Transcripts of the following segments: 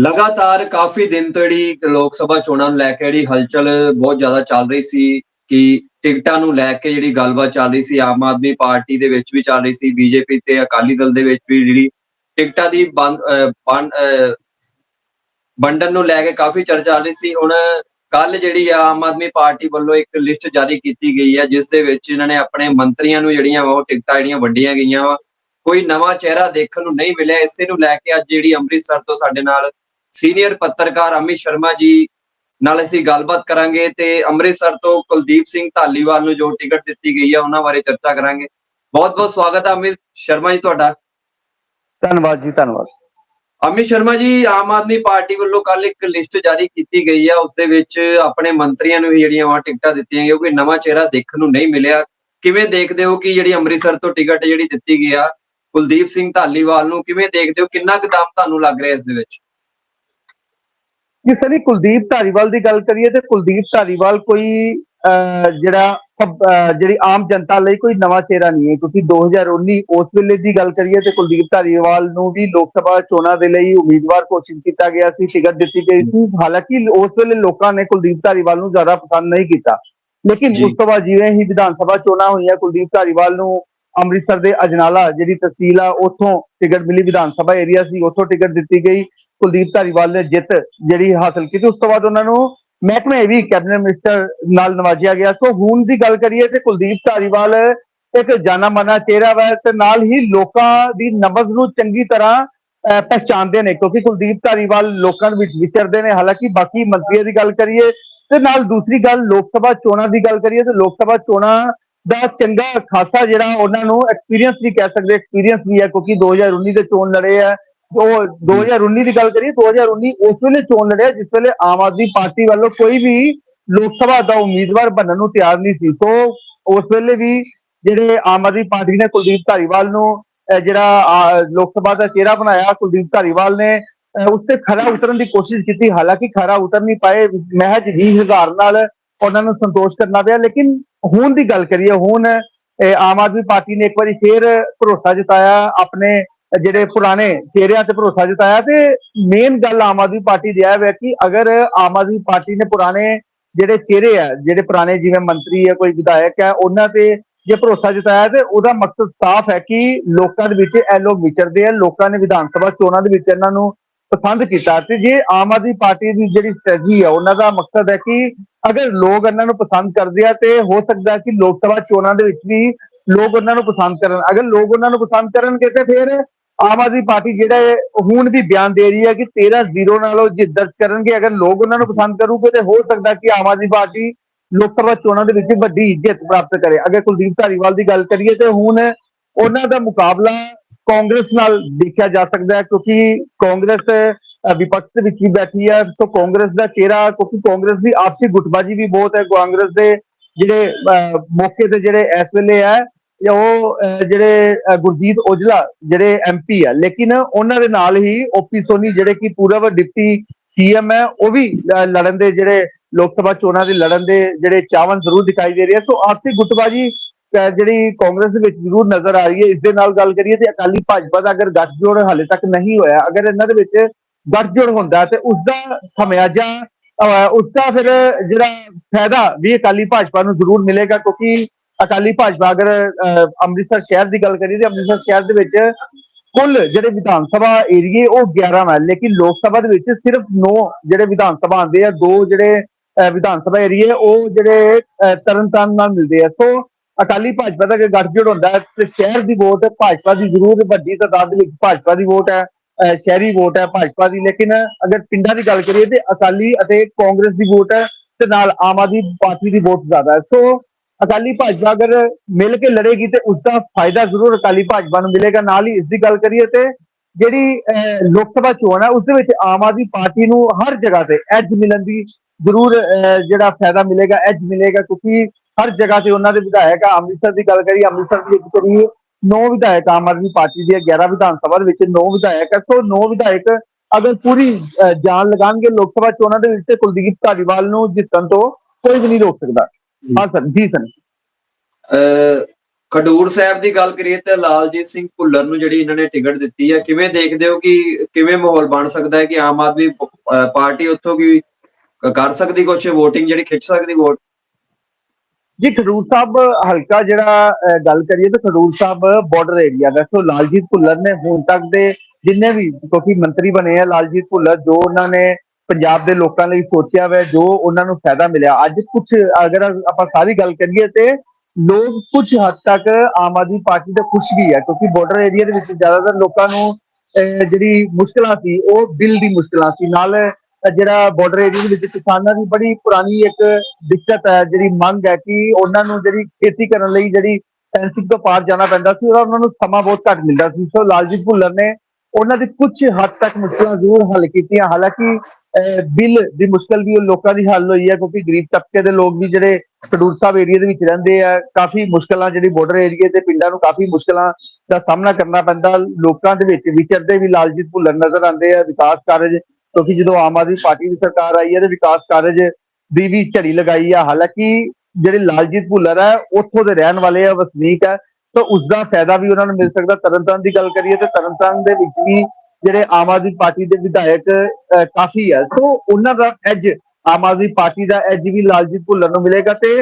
ਲਗਾਤਾਰ ਕਾਫੀ ਦਿਨ ਤੋਂ ਜਿਹੜੀ ਲੋਕ ਸਭਾ ਚੋਣਾਂ ਨੂੰ ਲੈ ਕੇ ਜਿਹੜੀ ਹਲਚਲ ਬਹੁਤ ਜ਼ਿਆਦਾ ਚੱਲ ਰਹੀ ਸੀ ਕਿ ਟਿਕਟਾਂ ਨੂੰ ਲੈ ਕੇ ਜਿਹੜੀ ਗੱਲਬਾਤ ਚੱਲ ਰਹੀ ਸੀ ਆਮ ਆਦਮੀ ਪਾਰਟੀ ਦੇ ਵਿੱਚ ਵੀ ਚੱਲ ਰਹੀ ਸੀ ਬੀਜੇਪੀ ਤੇ ਅਕਾਲੀ ਦਲ ਦੇ ਵਿੱਚ ਵੀ ਜਿਹੜੀ ਟਿਕਟਾਂ ਦੀ ਬੰਦ ਅਹ, ਵੰਡਣ ਨੂੰ ਲੈ ਕੇ ਕਾਫੀ ਚਰਚਾ ਚੱਲ ਰਹੀ ਸੀ। ਹੁਣ ਕੱਲ ਜਿਹੜੀ ਆ ਆਮ ਆਦਮੀ ਪਾਰਟੀ ਵੱਲੋਂ ਇੱਕ ਲਿਸਟ ਜਾਰੀ ਕੀਤੀ ਗਈ ਹੈ ਜਿਸ ਦੇ ਵਿੱਚ ਇਹਨਾਂ ਨੇ ਆਪਣੇ ਮੰਤਰੀਆਂ ਨੂੰ ਜਿਹੜੀਆਂ ਵਾ ਉਹ ਟਿਕਟਾਂ ਜਿਹੜੀਆਂ ਵੰਡੀਆਂ ਗਈਆਂ ਵਾ। ਕੋਈ ਨਵਾਂ ਚਿਹਰਾ ਦੇਖਣ ਨੂੰ ਨਹੀਂ ਮਿਲਿਆ। ਇਸੇ ਨੂੰ ਲੈ ਕੇ ਅੱਜ ਜਿਹੜੀ ਅੰਮ੍ਰਿਤਸਰ ਤੋਂ ਸਾਡੇ ਨਾਲ ਸੀਨੀਅਰ ਪੱਤਰਕਾਰ ਅਮਿਤ ਸ਼ਰਮਾ ਜੀ ਨਾਲ ਅਸੀਂ ਗੱਲਬਾਤ ਕਰਾਂਗੇ ਤੇ ਅੰਮ੍ਰਿਤਸਰ ਤੋਂ ਕੁਲਦੀਪ ਸਿੰਘ ਢਾਲੀਵਾਲ ਨੂੰ ਜੋ ਟਿਕਟ ਦਿੱਤੀ ਗਈ ਹੈ ਉਹਨਾਂ ਬਾਰੇ ਚਰਚਾ ਕਰਾਂਗੇ। ਬਹੁਤ ਬਹੁਤ ਸਵਾਗਤ ਹੈ ਅਮਿਤ ਸ਼ਰਮਾ ਜੀ ਤੁਹਾਡਾ। ਧੰਨਵਾਦ ਜੀ ਧੰਨਵਾਦ। ਅਮਿਤ ਸ਼ਰਮਾ ਜੀ ਆਮ ਆਦਮੀ ਪਾਰਟੀ ਵੱਲੋਂ ਕੱਲ ਇੱਕ ਲਿਸਟ ਜਾਰੀ ਕੀਤੀ ਗਈ ਹੈ ਉਸ ਦੇ ਵਿੱਚ ਆਪਣੇ ਮੰਤਰੀਆਂ ਨੂੰ ਵੀ ਜਿਹੜੀਆਂ ਵਾ ਟਿਕਟਾਂ ਦਿੱਤੀਆਂ ਗਈਆਂ ਕੋਈ ਨਵਾਂ ਚਿਹਰਾ ਦੇਖਣ ਨੂੰ ਨਹੀਂ ਮਿਲਿਆ। ਕਿਵੇਂ ਦੇਖਦੇ ਹੋ ਕਿ ਜਿਹੜੀ ਅੰਮ੍ਰਿਤਸਰ ਤੋਂ ਟਿਕਟ ਜਿਹੜੀ ਦਿੱਤੀ ਗਈ ਆ ਕੁਲਦੀਪ ਸਿੰਘ ਢਾਲੀਵਾਲ ਨੂੰ ਕਿਵੇਂ ਦੇਖਦੇ ਹੋ ਕਿੰਨਾ ਕੁ ਦਾਮ ਤੁਹਾਨੂੰ ਲੱਗ ਰਿਹਾ ਇਸ ਦੇ ਵਿੱਚ? ਜੇ ਸਨੀ ਕੁਲਦੀਪ ਧਾਰੀਵਾਲ ਦੀ ਗੱਲ ਕਰੀਏ ਤੇ ਕੁਲਦੀਪ ਧਾਰੀਵਾਲ ਕੋਈ ਜਿਹੜਾ ਜਿਹੜੀ ਆਮ ਜਨਤਾ ਲਈ ਕੋਈ ਨਵਾਂ ਚਿਹਰਾ ਨਹੀਂ ਹੈ ਕਿਉਂਕਿ 2019 ਉਸ ਵੇਲੇ ਦੀ ਗੱਲ ਕਰੀਏ ਤੇ ਕੁਲਦੀਪ ਧਾਰੀਵਾਲ ਨੂੰ ਵੀ ਲੋਕ ਸਭਾ ਚੋਣਾਂ ਦੇ ਲਈ ਉਮੀਦਵਾਰ ਘੋਸ਼ਿਤ ਕੀਤਾ ਗਿਆ ਸੀ ਟਿਕਟ ਦਿੱਤੀ ਗਈ ਸੀ। ਹਾਲਾਂਕਿ ਉਸ ਵੇਲੇ ਲੋਕਾਂ ਨੇ ਕੁਲਦੀਪ ਧਾਰੀਵਾਲ ਨੂੰ ਜ਼ਿਆਦਾ ਪਸੰਦ ਨਹੀਂ ਕੀਤਾ। ਲੇਕਿਨ। ਉਸ ਤੋਂ ਬਾਅਦ ਜਿਵੇਂ ਹੀ ਵਿਧਾਨ ਸਭਾ ਚੋਣਾਂ ਹੋਈਆਂ ਕੁਲਦੀਪ ਧਾਰੀਵਾਲ ਨੂੰ ਅੰਮ੍ਰਿਤਸਰ ਦੇ ਅਜਨਾਲਾ ਜਿਹੜੀ ਤਹਿਸੀਲ ਆ ਉੱਥੋਂ ਟਿਕਟ ਮਿਲੀ। ਵਿਧਾਨ ਸਭਾ ਏਰੀਆ ਸੀ ਉੱਥੋਂ ਟਿਕਟ ਦਿੱਤੀ ਗਈ। ਕੁਲਦੀਪ ਧਾਰੀਵਾਲ ਨੇ ਜਿੱਤ ਜਿਹੜੀ ਹਾਸਲ ਕੀਤੀ ਉਸ ਤੋਂ ਬਾਅਦ ਉਹਨਾਂ ਨੂੰ ਮਹਿਕਮੇ ਵੀ ਕੈਬਨਿਟ ਮਿਨਿਸਟਰ ਨਾਲ ਨਵਾਜਿਆ ਗਿਆ। ਸੋ ਹੁਣ ਦੀ ਗੱਲ ਕਰੀਏ ਤੇ ਕੁਲਦੀਪ ਧਾਰੀਵਾਲ ਇੱਕ ਜਾਣਾ ਮਾਨਾ ਚਿਹਰਾ ਵਾ ਤੇ ਨਾਲ ਹੀ ਲੋਕਾਂ ਦੀ ਨਬਜ਼ ਨੂੰ ਚੰਗੀ ਤਰ੍ਹਾਂ ਅਹ, ਪਹਿਚਾਣਦੇ ਨੇ ਕਿਉਂਕਿ ਕੁਲਦੀਪ ਧਾਰੀਵਾਲ ਲੋਕਾਂ ਦੇ ਵਿੱਚ ਵਿਚਰਦੇ ਨੇ। ਹਾਲਾਂਕਿ ਬਾਕੀ ਮੰਤਰੀਆਂ ਦੀ ਗੱਲ ਕਰੀਏ ਤੇ ਨਾਲ ਦੂਸਰੀ ਗੱਲ ਲੋਕ ਸਭਾ ਚੋਣਾਂ ਦੀ ਗੱਲ ਕਰੀਏ ਤੇ ਲੋਕ ਸਭਾ ਚੋਣਾਂ ਦਾ ਚੰਗਾ ਖਾਸਾ ਜਿਹੜਾ ਉਹਨਾਂ ਨੂੰ ਐਕਸਪੀਰੀਅੰਸ ਵੀ ਕਹਿ ਸਕਦੇ ਐਕਸਪੀਰੀਅੰਸ ਵੀ ਹੈ ਕਿਉਂਕਿ 2019 ਦੇ ਚੋਣ ਲੜੇ ਆ। ਉਹ 2019 ਦੀ ਗੱਲ ਕਰੀਏ 2019 ਉਸ ਵੇਲੇ ਚੋਣ ਲੜਿਆ, ਜਿਸ ਵੇਲੇ ਆਮ ਆਦਮੀ ਪਾਰਟੀ ਵੱਲੋਂ ਕੋਈ ਵੀ ਲੋਕ ਸਭਾ ਦਾ ਉਮੀਦਵਾਰ ਬਣਨ ਨੂੰ ਤਿਆਰ ਨਹੀਂ ਸੀ। ਸੋ ਉਸ ਵੇਲੇ ਵੀ ਜਿਹੜੇ ਆਮ ਆਦਮੀ ਪਾਰਟੀ ਨੇ ਕੁਲਦੀਪ ਧਾਰੀਵਾਲ ਨੂੰ ਜਿਹੜਾ ਲੋਕ ਸਭਾ ਦਾ ਚਿਹਰਾ ਬਣਾਇਆ, ਕੁਲਦੀਪ ਧਾਰੀਵਾਲ ਨੇ ਉਸ ਤੇ ਖਰਾ ਉਤਰਨ ਦੀ ਕੋਸ਼ਿਸ਼ ਕੀਤੀ। ਹਾਲਾਂਕਿ ਖਰਾ ਉਤਰ ਨਹੀਂ ਪਾਏ, ਮਹਿਜ 20000 ਨਾਲ ਉਹਨਾਂ ਨੂੰ ਸੰਤੋਸ਼ ਕਰਨਾ ਪਿਆ। ਲੇਕਿਨ ਹੁਣ ਦੀ ਗੱਲ ਕਰੀਏ, ਹੁਣ ਆਮ ਆਦਮੀ ਪਾਰਟੀ ਨੇ ਇੱਕ ਵਾਰੀ ਫੇਰ ਭਰੋਸਾ ਜਤਾਇਆ, ਆਪਣੇ ਜਿਹੜੇ ਪੁਰਾਣੇ ਚਿਹਰਿਆਂ ਤੇ ਭਰੋਸਾ ਜਤਾਇਆ ਤੇ ਮੇਨ ਗੱਲ ਆਮ ਆਦਮੀ ਪਾਰਟੀ ਦੀ ਇਹ ਹੈ ਕਿ ਅਗਰ ਆਮ ਆਦਮੀ ਪਾਰਟੀ ਨੇ ਪੁਰਾਣੇ ਜਿਹੜੇ ਚਿਹਰੇ ਆ, ਜਿਹੜੇ ਪੁਰਾਣੇ ਜਿਵੇਂ ਮੰਤਰੀ ਹੈ ਕੋਈ ਵਿਧਾਇਕ ਹੈ ਉਹਨਾਂ ਤੇ ਜੇ ਭਰੋਸਾ ਜਤਾਇਆ ਤੇ ਉਹਦਾ ਮਕਸਦ ਸਾਫ਼ ਹੈ ਕਿ ਲੋਕਾਂ ਦੇ ਵਿੱਚ ਇਹ ਲੋਕ ਵਿਚਰਦੇ ਆ, ਲੋਕਾਂ ਨੇ ਵਿਧਾਨ ਸਭਾ ਚੋਣਾਂ ਦੇ ਵਿੱਚ ਇਹਨਾਂ ਨੂੰ ਪਸੰਦ ਕੀਤਾ ਤੇ ਜੇ ਆਮ ਆਦਮੀ ਪਾਰਟੀ ਦੀ ਜਿਹੜੀ ਸਟ੍ਰੈਟਜੀ ਹੈ ਉਹਨਾਂ ਦਾ ਮਕਸਦ ਹੈ ਕਿ ਅਗਰ ਲੋਕ ਇਹਨਾਂ ਨੂੰ ਪਸੰਦ ਕਰਦੇ ਆ ਤੇ ਹੋ ਸਕਦਾ ਕਿ ਲੋਕ ਸਭਾ ਚੋਣਾਂ ਦੇ ਵਿੱਚ ਵੀ ਲੋਕ ਉਹਨਾਂ ਨੂੰ ਪਸੰਦ ਕਰਨ, ਅਗਰ ਲੋਕ ਉਹਨਾਂ ਨੂੰ ਪਸੰਦ ਕਰਨਗੇ ਤੇ ਫਿਰ ਆਮ ਆਦਮੀ ਪਾਰਟੀ ਜਿਹੜਾ ਹੈ ਹੁਣ ਵੀ ਬਿਆਨ ਦੇ ਰਹੀ ਹੈ ਕਿ 13-0 ਨਾਲੋਂ ਜਿੱਤ ਦਰਜ ਕਰਨਗੇ ਅਗਰ ਲੋਕ ਉਹਨਾਂ ਨੂੰ ਪਸੰਦ ਕਰੂਗੇ ਤੇ ਹੋ ਸਕਦਾ ਕਿ ਆਮ ਆਦਮੀ ਪਾਰਟੀ ਲੋਕ ਸਭਾ ਚੋਣਾਂ ਦੇ ਵਿੱਚ ਵੱਡੀ ਜਿੱਤ ਪ੍ਰਾਪਤ ਕਰੇ। ਅਗਰ ਕੁਲਦੀਪ ਧਾਰੀਵਾਲ ਦੀ ਗੱਲ ਕਰੀਏ ਤੇ ਹੁਣ ਉਹਨਾਂ ਦਾ ਮੁਕਾਬਲਾ ਕਾਂਗਰਸ ਨਾਲ ਦੇਖਿਆ ਜਾ ਸਕਦਾ ਹੈ ਕਿਉਂਕਿ ਕਾਂਗਰਸ ਵਿਪਕਸ਼ ਦੇ ਵਿੱਚ ਵੀ ਬੈਠੀ ਹੈ ਸੋ ਕਾਂਗਰਸ ਦਾ ਚਿਹਰਾ ਕਿਉਂਕਿ ਕਾਂਗਰਸ ਦੀ ਆਪਸੀ ਗੁੱਟਬਾਜੀ ਵੀ ਬਹੁਤ ਹੈ। ਕਾਂਗਰਸ ਦੇ ਜਿਹੜੇ ਅਹ, ਮੌਕੇ ਤੇ ਜਿਹੜੇ ਇਸ ਵੇਲੇ ਹੈ ਜਾਂ ਉਹ ਜਿਹੜੇ ਗੁਰਜੀਤ ਔਜਲਾ ਜਿਹੜੇ ਐਮਪੀ ਆ ਲੇਕਿਨ ਉਹਨਾਂ ਦੇ ਨਾਲ ਹੀ ਓਪੀ ਸੋਨੀ ਜਿਹੜੇ ਕਿ ਪੂਰਵ ਡਿਪਟੀ ਸੀਐਮ ਹੈ ਉਹ ਵੀ ਲੜਨ ਦੇ ਜਿਹੜੇ ਲੋਕ ਸਭਾ ਚੋਣਾਂ ਦੇ ਲੜਨ ਦੇ ਜਿਹੜੇ ਚਾਹਵਨ ਜ਼ਰੂਰ ਦਿਖਾਈ ਦੇ ਰਹੇ ਸੋ ਆਪਸੀ ਗੁੱਟਬਾਜੀ ਜਿਹੜੀ ਕਾਂਗਰਸ ਦੇ ਵਿੱਚ ਜ਼ਰੂਰ ਨਜ਼ਰ ਆ ਰਹੀ ਹੈ। ਇਸ ਦੇ ਨਾਲ ਗੱਲ ਕਰੀਏ ਤੇ ਅਕਾਲੀ ਭਾਜਪਾ ਦਾ ਅਗਰ ਗੱਠਜੋੜ ਹਾਲੇ ਤੱਕ ਨਹੀਂ ਹੋਇਆ ਅਗਰ ਇਹਨਾਂ ਦੇ ਵਿੱਚ ਗੱਠਜੋੜ ਹੁੰਦਾ ਤੇ ਉਸ ਦਾ ਖਮਿਆਜਾ ਅਹ, ਉਸ ਦਾ ਫਿਰ ਜਿਹੜਾ ਫਾਇਦਾ ਵੀ ਅਕਾਲੀ ਭਾਜਪਾ ਨੂੰ ਜ਼ਰੂਰ ਮਿਲੇਗਾ ਕਿਉਂਕਿ ਅਕਾਲੀ ਭਾਜਪਾ ਅਗਰ ਅਹ, ਅੰਮ੍ਰਿਤਸਰ ਸ਼ਹਿਰ ਦੀ ਗੱਲ ਕਰੀਏ ਤੇ ਅੰਮ੍ਰਿਤਸਰ ਸ਼ਹਿਰ ਦੇ ਵਿੱਚ ਕੁੱਲ ਜਿਹੜੇ ਵਿਧਾਨ ਸਭਾ ਏਰੀਏ ਉਹ 11 ਹੈ ਲੇਕਿਨ ਲੋਕ ਸਭਾ ਦੇ ਵਿੱਚ ਸਿਰਫ 9 ਜਿਹੜੇ ਵਿਧਾਨ ਸਭਾ ਆਉਂਦੇ ਆ ਦੋ ਜਿਹੜੇ ਵਿਧਾਨ ਸਭਾ ਏਰੀਏ ਉਹ ਜਿਹੜੇ ਅਹ, ਤਰਨਤਾਰਨ ਨਾਲ ਮਿਲਦੇ ਆ। ਸੋ ਅਕਾਲੀ ਭਾਜਪਾ ਦਾ ਜੇ ਗੱਠਜੋੜ ਹੁੰਦਾ ਹੈ ਤੇ ਸ਼ਹਿਰ ਦੀ ਵੋਟ ਭਾਜਪਾ ਦੀ ਜ਼ਰੂਰ ਵੱਡੀ ਤਾਦਾਦ ਦੇ ਵਿੱਚ ਭਾਜਪਾ ਦੀ ਵੋਟ ਹੈ ਅਹ, ਸ਼ਹਿਰੀ ਵੋਟ ਹੈ ਭਾਜਪਾ ਦੀ। ਲੇਕਿਨ ਅਗਰ ਪਿੰਡਾਂ ਦੀ ਗੱਲ ਕਰੀਏ ਤੇ ਅਕਾਲੀ ਅਤੇ ਕਾਂਗਰਸ ਦੀ ਵੋਟ ਹੈ ਤੇ ਨਾਲ ਆਮ ਆਦਮੀ ਪਾਰਟੀ ਦੀ ਵੋਟ ਜ਼ਿਆਦਾ ਹੈ। ਸੋ ਅਕਾਲੀ ਭਾਜਪਾ ਅਗਰ ਮਿਲ ਕੇ ਲੜੇਗੀ ਤੇ ਉਸ ਦਾ ਫਾਇਦਾ ਜ਼ਰੂਰ ਅਕਾਲੀ ਭਾਜਪਾ ਨੂੰ ਮਿਲੇਗਾ। ਨਾਲ ਹੀ ਇਸ ਦੀ ਗੱਲ ਕਰੀਏ ਤੇ ਜਿਹੜੀ ਅਹ, ਲੋਕ ਸਭਾ ਚੋਣ ਹੈ ਉਸ ਦੇ ਵਿੱਚ ਆਮ ਆਦਮੀ ਪਾਰਟੀ ਨੂੰ ਹਰ ਜਗ੍ਹਾ ਤੇ ਐਜ ਮਿਲਣ ਦੀ ਜ਼ਰੂਰ ਅਹ, ਜਿਹੜਾ ਫਾਇਦਾ ਮਿਲੇਗਾ ਐਜ ਮਿਲੇਗਾ। ਕਿਉਂਕਿ ਹਰ ਜਗ੍ਹਾ ਤੇ ਉਹਨਾਂ ਦੇ ਵਿਧਾਇਕ ਆ। ਅੰਮ੍ਰਿਤਸਰ ਦੀ ਗੱਲ ਕਰੀਏ ਅੰਮ੍ਰਿਤਸਰ ਦੀ ਕਰੀਏ 9 ਵਿਧਾਇਕ ਆਮ ਆਦਮੀ ਪਾਰਟੀ ਦੇ 11 ਵਿਧਾਨ ਸਭਾ ਦੇ ਵਿੱਚ 9 ਵਿਧਾਇਕ ਹੈ ਸੋ 9 ਵਿਧਾਇਕ ਅਗਰ ਪੂਰੀ ਜਾਨ ਲਗਾਣਗੇ ਲੋਕ ਸਭਾ ਚੋਣਾਂ ਦੇ ਵਿੱਚ ਤੇ ਕੁਲਦੀਪ ਧਾਲੀਵਾਲ ਨੂੰ ਜਿੱਤਣ ਤੋਂ ਕੋਈ ਵੀ ਨਹੀਂ ਰੋਕ ਸਕਦਾ। ਹਾਂ ਸਰ ਜੀ ਸਰ। ਖਡੂਰ ਸਾਹਿਬ ਦੀ ਗੱਲ ਕਰੀਏ ਤਾਂ ਲਾਲਜੀਤ ਸਿੰਘ ਭੁੱਲਰ ਨੂੰ ਜਿਹੜੀ ਇਹਨਾਂ ਨੇ ਟਿਕਟ ਦਿੱਤੀ ਹੈ ਕਿਵੇਂ ਦੇਖਦੇ ਹੋ ਕਿ ਕਿਵੇਂ ਮਾਹੌਲ ਬਣ ਸਕਦਾ ਹੈ ਕਿ ਆਮ ਆਦਮੀ ਪਾਰਟੀ ਉੱਥੋਂ ਕੀ ਕਰ ਸਕਦੀ ਕੁਝ VOTING ਜਿਹੜੀ ਖਿੱਚ ਸਕਦੀ ਵੋਟ? ਜੀ ਖਡੂਰ ਸਾਹਿਬ ਹਲਕਾ ਜਿਹੜਾ ਗੱਲ ਕਰੀਏ ਤਾਂ ਖਡੂਰ ਸਾਹਿਬ ਬਾਰਡਰ ਏਰੀਆ ਦਾ ਸੋ ਲਾਲਜੀਤ ਭੁੱਲਰ ਨੇ ਹੁਣ ਤੱਕ ਦੇ ਜਿੰਨੇ ਵੀ ਕਿਉਂਕਿ ਮੰਤਰੀ ਬਣੇ ਆ ਲਾਲਜੀਤ ਭੁੱਲਰ ਜੋ ਉਹਨਾਂ ਨੇ ਪੰਜਾਬ ਦੇ ਲੋਕਾਂ ਲਈ ਸੋਚਿਆ ਵਾ ਜੋ ਉਹਨਾਂ ਨੂੰ ਫਾਇਦਾ ਮਿਲਿਆ। ਅੱਜ ਕੁਝ ਅਗਰ ਆਪਾਂ ਸਾਰੀ ਗੱਲ ਕਰੀਏ ਤੇ ਲੋਕ ਕੁਝ ਹੱਦ ਤੱਕ ਆਮ ਆਦਮੀ ਪਾਰਟੀ ਦਾ ਖੁਸ਼ ਵੀ ਹੈ ਕਿਉਂਕਿ ਬਾਰਡਰ ਏਰੀਆ ਦੇ ਵਿੱਚ ਜ਼ਿਆਦਾਤਰ ਲੋਕਾਂ ਨੂੰ ਅਹ, ਜਿਹੜੀ ਮੁਸ਼ਕਲਾਂ ਸੀ ਉਹ ਬਿੱਲ ਦੀ ਮੁਸ਼ਕਲਾਂ ਸੀ। ਨਾਲ ਜਿਹੜਾ ਬਾਰਡਰ ਏਰੀਆ ਦੇ ਵਿੱਚ ਕਿਸਾਨਾਂ ਦੀ ਬੜੀ ਪੁਰਾਣੀ ਇੱਕ ਦਿੱਕਤ ਹੈ ਜਿਹੜੀ ਮੰਗ ਹੈ ਕਿ ਉਹਨਾਂ ਨੂੰ ਜਿਹੜੀ ਖੇਤੀ ਕਰਨ ਲਈ ਜਿਹੜੀ ਫੈਂਸਿੰਗ ਤੋਂ ਪਾਰ ਜਾਣਾ ਪੈਂਦਾ ਸੀ ਉਹਦਾ ਉਹਨਾਂ ਨੂੰ ਸਮਾਂ ਬਹੁਤ ਘੱਟ ਮਿਲਦਾ ਸੀ। ਸੋ ਲਾਲਜੀਤ ਭੁੱਲਰ ਨੇ ਉਹਨਾਂ ਦੀ ਕੁਝ ਹੱਦ ਤੱਕ ਮੁਸ਼ਕਲਾਂ ਜ਼ਰੂਰ ਹੱਲ ਕੀਤੀਆਂ। ਹਾਲਾਂਕਿ ਅਹ, ਬਿੱਲ ਦੀ ਮੁਸ਼ਕਲ ਵੀ ਉਹ ਲੋਕਾਂ ਦੀ ਹੱਲ ਹੋਈ ਹੈ ਕਿਉਂਕਿ ਗਰੀਬ ਤਬਕੇ ਦੇ ਲੋਕ ਵੀ ਜਿਹੜੇ ਖਡੂਰ ਸਾਹਿਬ ਏਰੀਆ ਦੇ ਵਿੱਚ ਰਹਿੰਦੇ ਆ ਕਾਫੀ ਮੁਸ਼ਕਲਾਂ ਜਿਹੜੀ ਬਾਰਡਰ ਏਰੀਆ ਤੇ ਪਿੰਡਾਂ ਨੂੰ ਕਾਫੀ ਮੁਸ਼ਕਲਾਂ ਦਾ ਸਾਹਮਣਾ ਕਰਨਾ ਪੈਂਦਾ। ਲੋਕਾਂ ਦੇ ਵਿੱਚ ਵਿਚਰਦੇ ਵੀ ਲਾਲਜੀਤ ਭੁੱਲਰ ਨਜ਼ਰ ਆਉਂਦੇ ਆ ਵਿਕਾਸ ਕਾਰਜ ਕਿਉਂਕਿ ਜਦੋਂ ਆਮ ਆਦਮੀ ਪਾਰਟੀ ਦੀ ਸਰਕਾਰ ਆਈ ਹੈ ਤੇ ਵਿਕਾਸ ਕਾਰਜ ਦੀ ਵੀ ਝੜੀ ਲਗਾਈ ਆ। ਹਾਲਾਂਕਿ ਜਿਹੜੇ ਲਾਲਜੀਤ ਭੁੱਲਰ ਹੈ ਉੱਥੋਂ ਦੇ ਰਹਿਣ ਵਾਲੇ ਆ ਵਸਨੀਕ ਹੈ ਤਾਂ ਉਸ ਦਾ ਫਾਇਦਾ ਵੀ ਉਹਨਾਂ ਨੂੰ ਮਿਲ ਸਕਦਾ। ਤਰਨਤਾਰਨ ਦੀ ਗੱਲ ਕਰੀਏ ਤਾਂ ਤਰਨਤਾਰਨ ਦੇ ਵਿੱਚ ਵੀ ਜਿਹੜੇ ਆਮ ਆਦਮੀ ਪਾਰਟੀ ਦੇ ਵਿਧਾਇਕ ਕਾਫੀ ਹੈ ਸੋ ਉਹਨਾਂ ਦਾ ਐਜ ਆਮ ਆਦਮੀ ਪਾਰਟੀ ਦਾ ਐਜ ਵੀ ਲਾਲਜੀਤ ਭੁੱਲਰ ਨੂੰ ਮਿਲੇਗਾ ਤੇ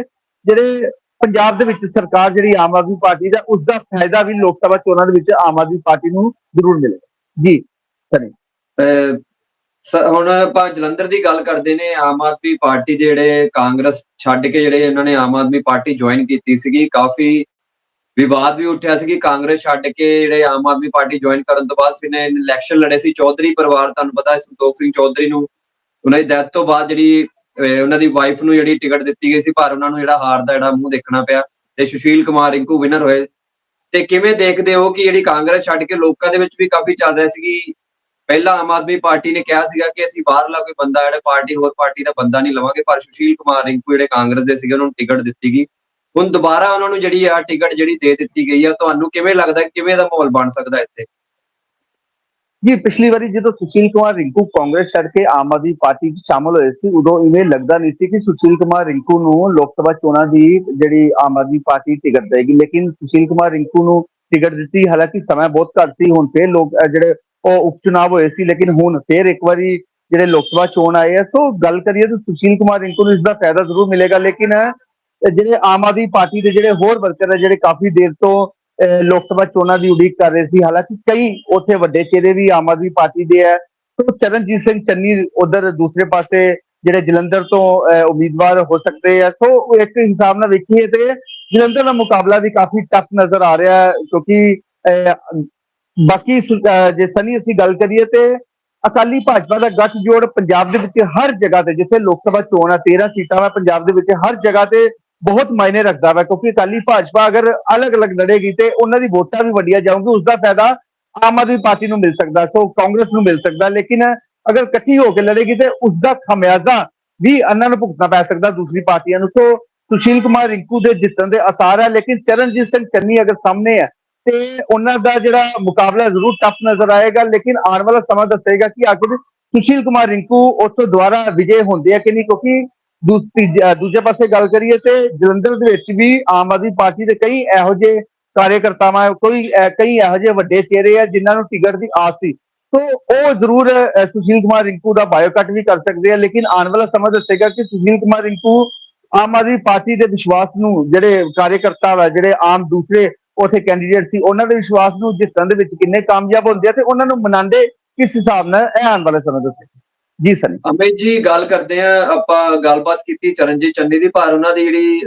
ਜਿਹੜੇ ਪੰਜਾਬ ਦੇ ਵਿੱਚ ਸਰਕਾਰ ਜਿਹੜੀ ਆਮ ਆਦਮੀ ਪਾਰਟੀ ਦਾ ਉਸ ਦਾ ਫਾਇਦਾ ਵੀ ਲੋਕ ਸਭਾ ਚੋਣਾਂ ਦੇ ਵਿੱਚ ਆਮ ਆਦਮੀ ਪਾਰਟੀ ਨੂੰ ਜ਼ਰੂਰ ਮਿਲੇਗਾ। ਜੀ ਸਨੀ ਅਹ ਹੁਣ ਆਪਾਂ ਜਲੰਧਰ ਦੀ ਗੱਲ ਕਰਦੇ ਨੇ। ਆਮ ਆਦਮੀ ਪਾਰਟੀ ਦੇ ਜਿਹੜੇ ਕਾਂਗਰਸ ਛੱਡ ਕੇ ਜਿਹੜੇ ਇਹਨਾਂ ਨੇ ਆਮ ਆਦਮੀ ਪਾਰਟੀ ਜੁਆਇਨ ਕੀਤੀ ਸੀਗੀ, ਕਾਫੀ ਵਿਵਾਦ ਵੀ ਉੱਠਿਆ ਸੀ ਕਿ ਕਾਂਗਰਸ ਛੱਡ ਕੇ ਜਿਹੜੇ ਆਮ ਆਦਮੀ ਪਾਰਟੀ ਜੁਆਇਨ ਕਰਨ ਤੋਂ ਬਾਅਦ ਫਿਰ ਇਲੈਕਸ਼ਨ ਲੜੇ ਸੀ। ਚੌਧਰੀ ਪਰਿਵਾਰ ਤੁਹਾਨੂੰ ਪਤਾ ਹੈ, ਸੰਤੋਖ ਸਿੰਘ ਚੌਧਰੀ ਨੂੰ, ਉਹਨਾਂ ਦੀ ਡੈਥ ਤੋਂ ਬਾਅਦ ਜਿਹੜੀ ਉਹਨਾਂ ਦੀ ਵਾਈਫ ਨੂੰ ਜਿਹੜੀ ਟਿਕਟ ਦਿੱਤੀ ਗਈ ਸੀ, ਪਰ ਉਹਨਾਂ ਨੂੰ ਜਿਹੜਾ ਹਾਰ ਦਾ ਜਿਹੜਾ ਮੂੰਹ ਦੇਖਣਾ ਪਿਆ ਤੇ ਸੁਸ਼ੀਲ ਕੁਮਾਰ ਰਿੰਕੂ ਵਿਨਰ ਹੋਏ। ਤੇ ਕਿਵੇਂ ਦੇਖਦੇ ਹੋ ਕਿ ਜਿਹੜੀ ਕਾਂਗਰਸ ਛੱਡ ਕੇ ਲੋਕਾਂ ਦੇ ਵਿੱਚ ਵੀ ਕਾਫੀ ਚੱਲ ਰਿਹਾ ਸੀ ਕਿ ਪਹਿਲਾਂ ਆਮ ਆਦਮੀ ਪਾਰਟੀ ਨੇ ਕਿਹਾ ਸੀਗਾ ਕਿ ਅਸੀਂ ਬਾਹਰਲਾ ਕੋਈ ਬੰਦਾ, ਜਿਹੜਾ ਪਾਰਟੀ, ਹੋਰ ਪਾਰਟੀ ਦਾ ਬੰਦਾ ਨਹੀਂ ਲਵਾਂਗੇ, ਪਰ ਸੁਸ਼ੀਲ ਕੁਮਾਰ ਰਿੰਕੂ ਜਿਹੜੇ ਕਾਂਗਰਸ ਦੇ ਸੀਗੇ, ਉਹਨਾਂ ਨੂੰ ਟਿਕਟ ਦਿੱਤੀ ਗਈ। ਹੁਣ ਦੁਬਾਰਾ ਉਹਨਾਂ ਨੂੰ ਜਿਹੜੀ ਆ ਟਿਕਟ ਜਿਹੜੀ ਦੇ ਦਿੱਤੀ ਗਈ ਆ, ਤੁਹਾਨੂੰ ਕਿਵੇਂ ਲੱਗਦਾ, ਕਿਵੇਂ ਦਾ ਮਾਹੌਲ ਬਣ ਸਕਦਾ ਇੱਥੇ? ਜੀ, ਪਿਛਲੀ ਵਾਰੀ ਜਦੋਂ ਸੁਸ਼ੀਲ ਕੁਮਾਰ ਰਿੰਕੂ ਕਾਂਗਰਸ ਛੱਡ ਕੇ ਆਮ ਆਦਮੀ ਪਾਰਟੀ 'ਚ ਸ਼ਾਮਲ ਹੋਏ ਸੀ, ਉਦੋਂ ਇਵੇਂ ਲੱਗਦਾ ਨਹੀਂ ਸੀ ਕਿ ਸੁਸ਼ੀਲ ਕੁਮਾਰ ਰਿੰਕੂ ਨੂੰ ਲੋਕ ਸਭਾ ਚੋਣਾਂ ਦੀ ਜਿਹੜੀ ਆਮ ਆਦਮੀ ਪਾਰਟੀ ਟਿਕਟ ਦੇਗੀ, ਲੇਕਿਨ ਸੁਸ਼ੀਲ ਕੁਮਾਰ ਰਿੰਕੂ ਨੂੰ ਟਿਕਟ ਦਿੱਤੀ, ਹਾਲਾਂਕਿ ਸਮਾਂ ਬਹੁਤ ਘੱਟ ਸੀ, ਹੁਣ ਫੇਰ ਲੋਕ ਜਿਹੜੇ ਉਹ ਉਪਚੁਣਾਵ ਹੋਏ ਸੀ, ਲੇਕਿਨ ਹੁਣ ਫੇਰ ਇੱਕ ਵਾਰੀ ਜਿਹੜੇ ਲੋਕ ਸਭਾ ਚੋਣ ਆਏ ਆ, ਸੋ ਗੱਲ ਕਰੀਏ ਤਾਂ ਸੁਸ਼ੀਲ ਕੁਮਾਰ ਰਿੰਕੂ ਨੂੰ ਇਸ ਦਾ ਫਾਇਦਾ ਜ਼ਰੂਰ ਮਿਲੇਗਾ, ਲੇਕਿਨ ਜਿਹੜੇ ਆਮ ਆਦਮੀ ਪਾਰਟੀ ਦੇ ਜਿਹੜੇ ਹੋਰ ਵਰਕਰ ਹੈ ਜਿਹੜੇ ਕਾਫੀ ਦੇਰ ਤੋਂ ਅਹ ਲੋਕ ਸਭਾ ਚੋਣਾਂ ਦੀ ਉਡੀਕ ਕਰ ਰਹੇ ਸੀ ਹਾਲਾਂਕਿ ਕਈ ਉੱਥੇ ਵੱਡੇ ਚਿਹਰੇ ਵੀ ਆਮ ਆਦਮੀ ਪਾਰਟੀ ਦੇ ਹੈ ਸੋ ਚਰਨਜੀਤ ਸਿੰਘ ਚੰਨੀ ਉਧਰ ਦੂਸਰੇ ਪਾਸੇ ਜਿਹੜੇ ਜਲੰਧਰ ਤੋਂ ਉਮੀਦਵਾਰ ਹੋ ਸਕਦੇ ਆ ਸੋ ਇੱਕ ਹਿਸਾਬ ਨਾਲ ਵੇਖੀਏ ਤੇ ਜਲੰਧਰ ਦਾ ਮੁਕਾਬਲਾ ਵੀ ਕਾਫੀ ਟਫ ਨਜ਼ਰ ਆ ਰਿਹਾ ਹੈ ਕਿਉਂਕਿ ਅਹ, ਬਾਕੀ ਜੇ ਸਨੀ ਅਸੀਂ ਗੱਲ ਕਰੀਏ ਤੇ ਅਕਾਲੀ ਭਾਜਪਾ ਦਾ ਗੱਠਜੋੜ ਪੰਜਾਬ ਦੇ ਵਿੱਚ ਹਰ ਜਗ੍ਹਾ ਤੇ ਜਿੱਥੇ ਲੋਕ ਸਭਾ ਚੋਣ ਆ 13 ਸੀਟਾਂ ਵਾ ਪੰਜਾਬ ਦੇ ਵਿੱਚ ਹਰ ਜਗ੍ਹਾ ਤੇ ਬਹੁਤ ਮਾਇਨੇ ਰੱਖਦਾ ਵਾ, ਕਿਉਂਕਿ ਅਕਾਲੀ ਭਾਜਪਾ ਅਗਰ ਅਲੱਗ-ਅਲੱਗ ਲੜੇਗੀ ਤੇ ਉਹਨਾਂ ਦੀ ਵੋਟਾਂ ਵੀ ਵੱਡੀਆਂ ਜਾਊਗੀ ਉਸ ਦਾ ਫਾਇਦਾ ਆਮ ਆਦਮੀ ਪਾਰਟੀ ਨੂੰ ਮਿਲ ਸਕਦਾ, ਸੋ ਕਾਂਗਰਸ ਨੂੰ ਮਿਲ ਸਕਦਾ, ਲੇਕਿਨ ਅਗਰ ਇਕੱਠੀ ਹੋ ਕੇ ਲੜੇਗੀ ਤੇ ਉਸ ਦਾ ਖਮਿਆਜ਼ਾ ਵੀ ਇਹਨਾਂ ਨੂੰ ਭੁਗਤਣਾ ਪੈ ਸਕਦਾ ਦੂਸਰੀ ਪਾਰਟੀਆਂ ਨੂੰ। ਸੋ ਸੁਸ਼ੀਲ ਕੁਮਾਰ ਰਿੰਕੂ ਦੇ ਜਿੱਤਣ ਦੇ ਆਸਾਰ ਹੈ, ਲੇਕਿਨ ਚਰਨਜੀਤ ਸਿੰਘ ਚੰਨੀ ਅਗਰ ਸਾਹਮਣੇ ਹੈ, ਤੇ ਉਹਨਾਂ ਦਾ ਜਿਹੜਾ ਮੁਕਾਬਲਾ ਜ਼ਰੂਰ ਟਫ ਨਜ਼ਰ ਆਏਗਾ, ਲੇਕਿਨ ਆਉਣ ਵਾਲਾ ਸਮਾਂ ਦੱਸੇਗਾ ਕਿ ਆਖਿਰ ਸੁਸ਼ੀਲ ਕੁਮਾਰ ਰਿੰਕੂ ਉੱਥੋਂ ਦੁਆਰਾ ਵਿਜੇ ਹੁੰਦੇ ਆ ਕਿ ਨਹੀਂ, ਕਿਉਂਕਿ ਦੂਜੇ ਪਾਸੇ ਗੱਲ ਕਰੀਏ ਤੇ ਜਲੰਧਰ ਦੇ ਵਿੱਚ ਵੀ ਆਮ ਆਦਮੀ ਪਾਰਟੀ ਦੇ ਕਈ ਇਹੋ ਜਿਹੇ ਕਾਰਜਕਰਤਾਵਾਂ, ਕੋਈ ਕਈ ਇਹੋ ਜਿਹੇ ਵੱਡੇ ਚਿਹਰੇ ਆ ਜਿਨ੍ਹਾਂ ਨੂੰ ਟਿਕਟ ਦੀ ਆਸ ਸੀ। ਸੋ ਉਹ ਜ਼ਰੂਰ ਸੁਸ਼ੀਲ ਕੁਮਾਰ ਰਿੰਕੂ ਦਾ ਬਾਇਓਕਟ ਵੀ ਕਰ ਸਕਦੇ ਆ, ਲੇਕਿਨ ਆਉਣ ਵਾਲਾ ਸਮਾਂ ਦੱਸੇਗਾ ਕਿ ਸੁਸ਼ੀਲ ਕੁਮਾਰ ਰਿੰਕੂ ਆਮ ਆਦਮੀ ਪਾਰਟੀ ਦੇ ਵਿਸ਼ਵਾਸ ਨੂੰ, ਜਿਹੜੇ ਕਾਰਜਕਰਤਾ ਵਾ, ਜਿਹੜੇ ਆਮ ਦੂਸਰੇ ਉਥੇ ਕੈਂਡੀਡੇਟ ਸੀ, ਉਹਨਾਂ ਦੇ ਵਿਸ਼ਵਾਸ ਨੂੰ ਜਿੱਤਣ ਦੇ ਵਿੱਚ ਕਿੰਨੇ ਕਾਮਯਾਬ ਹੁੰਦੇ ਆ ਤੇ ਉਹਨਾਂ ਨੂੰ ਮਨਾਉਂਦੇ ਕਿਸ ਹਿਸਾਬ ਨਾਲ ਇਹ ਆਉਣ ਵਾਲੇ ਸਮੇਂ ਦੱਸੇਗਾ। ਜੀ ਸਨੀ ਅਮਿਤ ਜੀ ਗੱਲ ਕਰਦੇ ਆ ਆਪਾਂ ਗੱਲਬਾਤ ਕੀਤੀ ਚਰਨਜੀਤ ਚੰਨੀ ਦੀ ਪਰ ਉਹਨਾਂ ਦੀ ਜਿਹੜੀ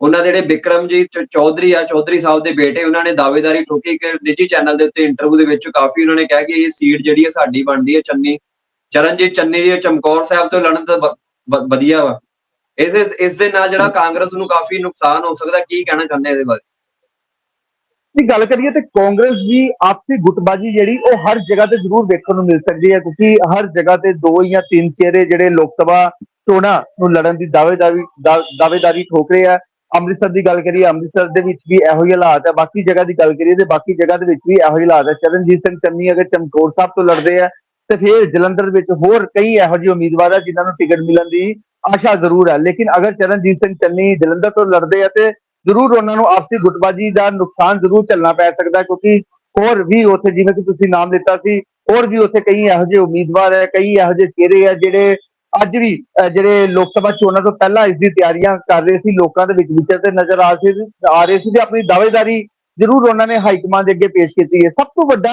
ਉਹਨਾਂ ਦੇ ਜਿਹੜੇ ਬਿਕਰਮਜੀਤ ਚ- ਚੌਧਰੀ ਆ ਚੌਧਰੀ ਸਾਹਿਬ ਦੇ ਬੇਟੇ ਉਹਨਾਂ ਨੇ ਦਾਅਵੇਦਾਰੀ ਠੋਕੀ ਕਿ ਨਿੱਜੀ ਚੈਨਲ ਦੇ ਉੱਤੇ ਇੰਟਰਵਿਊ ਦੇ ਵਿੱਚ ਕਾਫੀ ਉਹਨਾਂ ਨੇ ਕਿਹਾ ਕਿ ਇਹ ਸੀਟ ਜਿਹੜੀ ਹੈ ਸਾਡੀ ਬਣਦੀ ਹੈ ਚੰਨੀ। ਚਰਨਜੀਤ ਚੰਨੀ ਜੀ ਚਮਕੌਰ ਸਾਹਿਬ ਤੋਂ ਲੜਨ ਤਾਂ ਵ- ਵਧੀਆ ਵਾ। ਇਸ- ਇਸ ਦੇ ਨਾਲ ਜਿਹੜਾ ਕਾਂਗਰਸ ਨੂੰ ਕਾਫੀ ਨੁਕਸਾਨ ਹੋ ਸਕਦਾ ਕੀ ਕਹਿਣਾ ਚਾਹੁੰਦੇ ਇਹਦੇ ਬਾਰੇ? ਜੇ ਗੱਲ ਕਰੀਏ ਤੇ ਕਾਂਗਰਸ ਦੀ ਆਪਸੀ ਗੁੱਟਬਾਜੀ ਜਿਹੜੀ, ਉਹ ਹਰ ਜਗ੍ਹਾ ਤੇ ਜ਼ਰੂਰ ਦੇਖਣ ਨੂੰ ਮਿਲ ਸਕਦੀ ਹੈ, ਕਿਉਂਕਿ ਹਰ ਜਗ੍ਹਾ ਤੇ ਦੋ ਜਾਂ ਤਿੰਨ ਚਿਹਰੇ ਜਿਹੜੇ ਲੋਕ ਸਭਾ ਚੋਣਾਂ ਨੂੰ ਲੜਨ ਦੀ ਦਾਅਵੇਦਾਰੀ ਦਾ- ਦਾਅਵੇਦਾਰੀ ਠੋਕ ਰਹੇ ਆ। ਅੰਮ੍ਰਿਤਸਰ ਦੀ ਗੱਲ ਕਰੀਏ, ਅੰਮ੍ਰਿਤਸਰ ਦੇ ਵਿੱਚ ਵੀ ਇਹੋ ਹੀ ਹਾਲਾਤ ਹੈ ਬਾਕੀ ਜਗ੍ਹਾ ਦੀ ਗੱਲ ਕਰੀਏ ਤੇ ਬਾਕੀ ਜਗ੍ਹਾ ਦੇ ਵਿੱਚ ਵੀ ਇਹੋ ਹੀ ਹਾਲਾਤ ਹੈ ਚਰਨਜੀਤ ਸਿੰਘ ਚੰਨੀ ਅਗਰ ਚਮਕੌਰ ਸਾਹਿਬ ਤੋਂ ਲੜਦੇ ਆ, ਤੇ ਫਿਰ ਜਲੰਧਰ ਵਿੱਚ ਹੋਰ ਕਈ ਇਹੋ ਜਿਹੇ ਉਮੀਦਵਾਰ ਆ, ਜਿਨ੍ਹਾਂ ਨੂੰ ਟਿਕਟ ਮਿਲਣ ਦੀ ਆਸ਼ਾ ਜ਼ਰੂਰ ਹੈ ਲੇਕਿਨ ਅਗਰ ਚਰਨਜੀਤ ਸਿੰਘ ਚੰਨੀ ਜਲੰਧਰ ਤੋਂ ਲੜਦੇ ਆ ਤੇ ਜ਼ਰੂਰ ਉਹਨਾਂ ਨੂੰ ਆਪਸੀ ਗੁੱਟਬਾਜੀ ਦਾ ਨੁਕਸਾਨ ਜ਼ਰੂਰ ਝੱਲਣਾ ਪੈ ਸਕਦਾ ਕਿਉਂਕਿ ਹੋਰ ਵੀ ਉੱਥੇ ਜਿਵੇਂ ਕਿ ਤੁਸੀਂ ਨਾਮ ਦਿੱਤਾ ਸੀ ਹੋਰ ਵੀ ਉੱਥੇ ਕਈ ਇਹੋ ਜਿਹੇ ਉਮੀਦਵਾਰ ਹੈ ਕਈ ਇਹੋ ਜਿਹੇ ਚਿਹਰੇ ਆ ਜਿਹੜੇ ਅੱਜ ਵੀ ਜਿਹੜੇ ਲੋਕ ਸਭਾ ਚੋਣਾਂ ਤੋਂ ਪਹਿਲਾਂ ਇਸ ਦੀ ਤਿਆਰੀਆਂ ਕਰ ਰਹੇ ਸੀ ਲੋਕਾਂ ਦੇ ਵਿੱਚ ਵਿਚਰਦੇ ਨਜ਼ਰ ਆ ਰਹੇ ਸੀ ਆ ਰਹੇ ਸੀ ਤੇ ਆਪਣੀ ਦਾਅਵੇਦਾਰੀ ਜ਼ਰੂਰ ਉਹਨਾਂ ਨੇ ਹਾਈ ਦੇ ਅੱਗੇ ਪੇਸ਼ ਕੀਤੀ ਹੈ। ਸਭ ਤੋਂ ਵੱਡਾ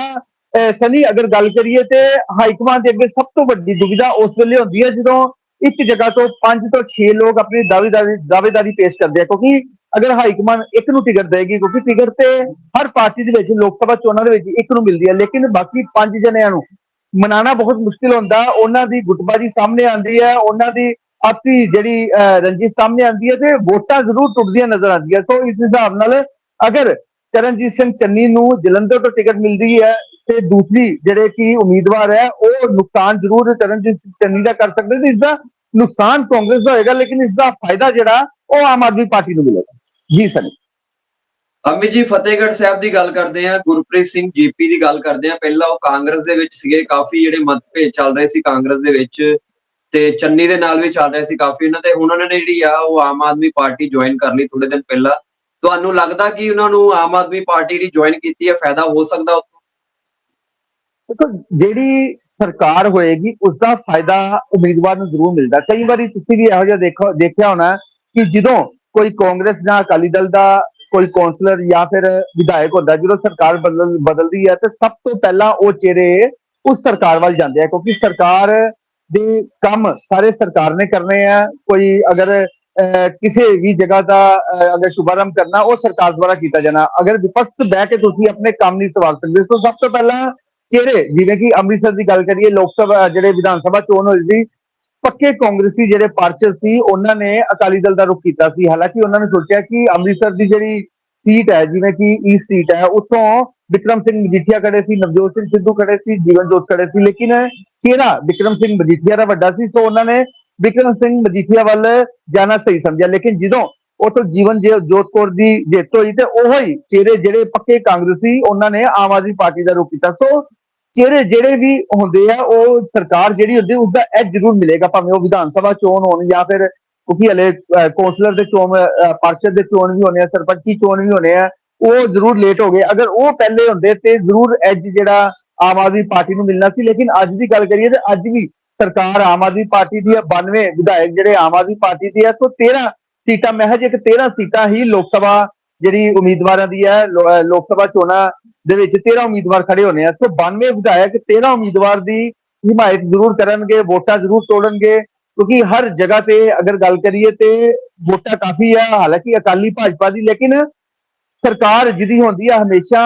ਅਹ, ਸਨੀ ਅਗਰ ਗੱਲ ਕਰੀਏ ਤੇ ਹਾਈ ਦੇ ਅੱਗੇ ਸਭ ਤੋਂ ਵੱਡੀ ਦੁਵਿਧਾ ਉਸ ਵੇਲੇ ਹੁੰਦੀ ਹੈ ਜਦੋਂ ਇੱਕ ਜਗ੍ਹਾ ਤੋਂ 5 ਤੋਂ 6 ਲੋਕ ਆਪਣੀ ਦਾਅਵੇਦਾਰੀ ਦਾਅਵੇਦਾਰੀ ਪੇਸ਼ ਕਰਦੇ ਆ ਕਿਉਂਕਿ ਅਗਰ ਹਾਈ ਕਮਾਂਡ ਇੱਕ ਨੂੰ ਟਿਕਟ ਦੇਗੀ ਕਿਉਂਕਿ ਟਿਕਟ ਤੇ ਹਰ ਪਾਰਟੀ ਦੇ ਵਿੱਚ ਲੋਕ ਸਭਾ ਚੋਣਾਂ ਦੇ ਵਿੱਚ ਇੱਕ ਨੂੰ ਮਿਲਦੀ ਹੈ ਲੇਕਿਨ ਬਾਕੀ ਪੰਜ ਜਣਿਆਂ ਨੂੰ ਮਨਾਣਾ ਬਹੁਤ ਮੁਸ਼ਕਿਲ ਹੁੰਦਾ ਉਹਨਾਂ ਦੀ ਗੁੱਟਬਾਜੀ ਸਾਹਮਣੇ ਆਉਂਦੀ ਹੈ ਉਹਨਾਂ ਦੀ ਆਪਸੀ ਜਿਹੜੀ ਅਹ, ਰੰਜਿਸ਼ ਸਾਹਮਣੇ ਆਉਂਦੀ ਹੈ ਤੇ ਵੋਟਾਂ ਜ਼ਰੂਰ ਟੁੱਟਦੀਆਂ ਨਜ਼ਰ ਆਉਂਦੀਆਂ। ਸੋ ਇਸ ਹਿਸਾਬ ਨਾਲ ਅਗਰ ਚਰਨਜੀਤ ਸਿੰਘ ਚੰਨੀ ਨੂੰ ਜਲੰਧਰ ਤੋਂ ਟਿਕਟ ਮਿਲਦੀ ਹੈ ਤੇ ਦੂਸਰੀ ਜਿਹੜੇ ਕਿ ਉਮੀਦਵਾਰ ਹੈ ਉਹ ਨੁਕਸਾਨ ਜ਼ਰੂਰ ਚਰਨਜੀਤ ਸਿੰਘ ਚੰਨੀ ਦਾ ਕਰ ਸਕਦੇ ਤੇ ਇਸ ਦਾ ਨੁਕਸਾਨ ਕਾਂਗਰਸ ਦਾ ਹੋਏਗਾ ਲੇਕਿਨ ਇਸ ਦਾ ਫਾਇਦਾ ਜਿਹੜਾ ਉਹ ਆਮ ਆਦਮੀ ਪਾਰਟੀ ਨੂੰ ਮਿਲੇਗਾ। ਜੀ ਸਨੀ ਅਮਿਤ ਜੀ ਫਤਿਹਗੜ੍ਹ ਸਾਹਿਬ ਦੀ ਗੱਲ ਕਰਦੇ ਆ ਗੁਰਪ੍ਰੀਤ ਸਿੰਘ ਜੀਪੀ ਦੀ ਗੱਲ ਕਰਦੇ ਆ ਪਹਿਲਾਂ ਉਹ ਕਾਂਗਰਸ ਦੇ ਵਿੱਚ ਸੀਗੇ ਕਾਫੀ ਜਿਹੜੇ ਮਤਭੇਦ ਚੱਲ ਰਹੇ ਸੀ ਕਾਂਗਰਸ ਦੇ ਵਿੱਚ ਤੇ ਚੰਨੀ ਦੇ ਨਾਲ ਵੀ ਚੱਲ ਰਹੇ ਸੀ ਕਾਫੀ ਉਹਨਾਂ ਤੇ ਉਹਨਾਂ ਨੇ ਜਿਹੜੀ ਆ ਉਹ ਆਮ ਆਦਮੀ ਪਾਰਟੀ ਜੁਆਇਨ ਕਰ ਲਈ ਥੋੜੇ ਦਿਨ ਪਹਿਲਾਂ। ਤੁਹਾਨੂੰ ਲੱਗਦਾ ਕਿ ਉਹਨਾਂ ਨੂੰ ਆਮ ਆਦਮੀ ਪਾਰਟੀ ਦੀ ਜੁਆਇਨ ਕੀਤੀ ਹੈ ਫਾਇਦਾ ਹੋ ਸਕਦਾ ਉੱਥੋਂ? ਦੇਖੋ ਜਿਹੜੀ ਸਰਕਾਰ ਹੋਏਗੀ ਉਸ ਦਾ ਫਾਇਦਾ ਉਮੀਦਵਾਰ ਨੂੰ ਜ਼ਰੂਰ ਮਿਲਦਾ। ਕਈ ਵਾਰੀ ਤੁਸੀਂ ਵੀ ਇਹੋ ਜਿਹਾ ਦੇਖੋ ਦੇਖਿਆ ਹੋਣਾ ਕਿ ਜਦੋਂ ਕੋਈ ਕਾਂਗਰਸ ਜਾਂ ਅਕਾਲੀ ਦਲ ਦਾ ਕੋਈ ਕੌਂਸਲਰ ਜਾਂ ਫਿਰ ਵਿਧਾਇਕ ਹੁੰਦਾ ਜਦੋਂ ਸਰਕਾਰ ਬਦਲ ਬਦਲਦੀ ਹੈ ਤੇ ਸਭ ਤੋਂ ਪਹਿਲਾਂ ਉਹ ਚਿਹਰੇ ਉਸ ਸਰਕਾਰ ਵੱਲ ਜਾਂਦੇ ਆ ਕਿਉਂਕਿ ਸਰਕਾਰ ਦੇ ਕੰਮ ਸਾਰੇ ਸਰਕਾਰ ਨੇ ਕਰਨੇ ਆ। ਕੋਈ ਅਗਰ ਅਹ, ਕਿਸੇ ਵੀ ਜਗ੍ਹਾ ਦਾ ਅਹ, ਅਗਰ ਸ਼ੁਭਾਰੰਭ ਕਰਨਾ ਉਹ ਸਰਕਾਰ ਦੁਆਰਾ ਕੀਤਾ ਜਾਣਾ। ਅਗਰ ਵਿਪਕਸ਼ ਬਹਿ ਕੇ ਤੁਸੀਂ ਆਪਣੇ ਕੰਮ ਨਹੀਂ ਸਵਾਰ ਸਕਦੇ ਸੋ ਸਭ ਤੋਂ ਪਹਿਲਾਂ ਚਿਹਰੇ ਜਿਵੇਂ ਕਿ ਅੰਮ੍ਰਿਤਸਰ ਦੀ ਗੱਲ ਕਰੀਏ ਲੋਕ ਸਭਾ ਜਿਹੜੇ ਵਿਧਾਨ ਸਭਾ ਚੋਣ ਹੋਈ ਸੀ ਪੱਕੇ ਕਾਂਗਰਸੀ ਜਿਹੜੇ ਪਾਰਸ਼ਦ ਸੀ, ਉਹਨਾਂ ਨੇ ਅਕਾਲੀ ਦਲ ਦਾ ਰੁਖ ਕੀਤਾ ਸੀ। ਹਾਲਾਂਕਿ ਉਹਨਾਂ ਨੇ ਸੋਚਿਆ ਕਿ ਅੰਮ੍ਰਿਤਸਰ ਦੀ ਜਿਹੜੀ ਸੀਟ ਹੈ, ਜਿਵੇਂ ਕਿ ਈਸਟ ਸੀਟ ਹੈ, ਉੱਥੋਂ ਵਿਕਰਮ ਸਿੰਘ ਮਜੀਠੀਆ ਖੜੇ ਸੀ, ਨਵਜੋਤ ਸਿੰਘ ਸਿੱਧੂ ਖੜੇ ਸੀ, ਜੀਵਨ ਜੋਤ ਖੜੇ ਸੀ। ਲੇਕਿਨ ਚਿਹਰਾ ਵਿਕਰਮ ਸਿੰਘ ਮਜੀਠੀਆ ਦਾ ਵੱਡਾ ਸੀ, ਸੋ ਉਹਨਾਂ ਨੇ ਵਿਕਰਮ ਸਿੰਘ ਮਜੀਠੀਆ ਵੱਲ ਜਾਣਾ ਸਹੀ ਸਮਝਿਆ। ਲੇਕਿਨ ਜਦੋਂ ਉਥੋਂ ਜੀਵਨ ਜੋਤ ਕੌਰ ਦੀ ਜਿੱਤ ਹੋਈ ਤੇ ਉਹੀ ਚਿਹਰੇ ਜਿਹੜੇ ਪੱਕੇ ਕਾਂਗਰਸੀ, ਉਹਨਾਂ ਨੇ ਆਮ ਆਦਮੀ ਪਾਰਟੀ ਦਾ ਰੁਖ ਕੀਤਾ। ਸੋ ਚਿਹਰੇ ਜਿਹੜੇ ਵੀ ਹੁੰਦੇ ਆ, ਉਹ ਸਰਕਾਰ ਜਿਹੜੀ ਹੁੰਦੀ ਉਸ ਦਾ ਐਜ ਜ਼ਰੂਰ ਮਿਲੇਗਾ, ਭਾਵੇਂ ਉਹ ਵਿਧਾਨ ਸਭਾ ਚੋਣ ਹੋਣ ਜਾਂ ਫਿਰ ਕਿਉਂਕਿ ਹਲੇ ਕੌਂਸਲਰ ਦੇ ਚੋਣ ਪਾਰਸ਼ਦ ਦੇ ਚੋਣ ਵੀ ਹੋਣੇ ਆ, ਸਰਪੰਚੀ ਚੋਣ ਵੀ ਹੋਣੇ ਆ, ਉਹ ਜ਼ਰੂਰ ਲੇਟ ਹੋ ਗਏ। ਅਗਰ ਉਹ ਪਹਿਲੇ ਹੁੰਦੇ ਤੇ ਜ਼ਰੂਰ ਐਜ ਜਿਹੜਾ ਆਮ ਆਦਮੀ ਪਾਰਟੀ ਨੂੰ ਮਿਲਣਾ ਸੀ, ਲੇਕਿਨ ਅੱਜ ਦੀ ਗੱਲ ਕਰੀਏ ਤੇ ਅੱਜ ਵੀ ਸਰਕਾਰ ਆਮ ਆਦਮੀ ਪਾਰਟੀ ਦੀ ਹੈ 92 ਵਿਧਾਇਕ ਜਿਹੜੇ ਆਮ ਆਦਮੀ ਪਾਰਟੀ ਦੀ ਹੈ ਸੋ 13 ਸੀਟਾਂ, ਮਹਿਜ ਇੱਕ 13 ਸੀਟਾਂ ਹੀ ਲੋਕ ਸਭਾ ਜਿਹੜੀ ਉਮੀਦਵਾਰਾਂ ਦੀ ਹੈ ਲੋਕ ਸਭਾ ਚੋਣਾਂ ਦੇ ਵਿੱਚ 13 ਉਮੀਦਵਾਰ ਖੜੇ ਹੋਣੇ ਆ। ਸੋ 92 ਵਿਧਾਇਕ 13 ਉਮੀਦਵਾਰ ਦੀ ਹਿਮਾਇਤ ਜ਼ਰੂਰ ਕਰਨਗੇ, ਵੋਟਾਂ ਜ਼ਰੂਰ ਤੋੜਨਗੇ, ਕਿਉਂਕਿ ਹਰ ਜਗ੍ਹਾ ਤੇ ਅਗਰ ਗੱਲ ਕਰੀਏ ਤੇ ਵੋਟਾਂ ਕਾਫੀ ਆ, ਹਾਲਾਂਕਿ ਅਕਾਲੀ ਭਾਜਪਾ ਦੀ, ਲੇਕਿਨ ਸਰਕਾਰ ਜਿਹਦੀ ਹੁੰਦੀ ਆ, ਹਮੇਸ਼ਾ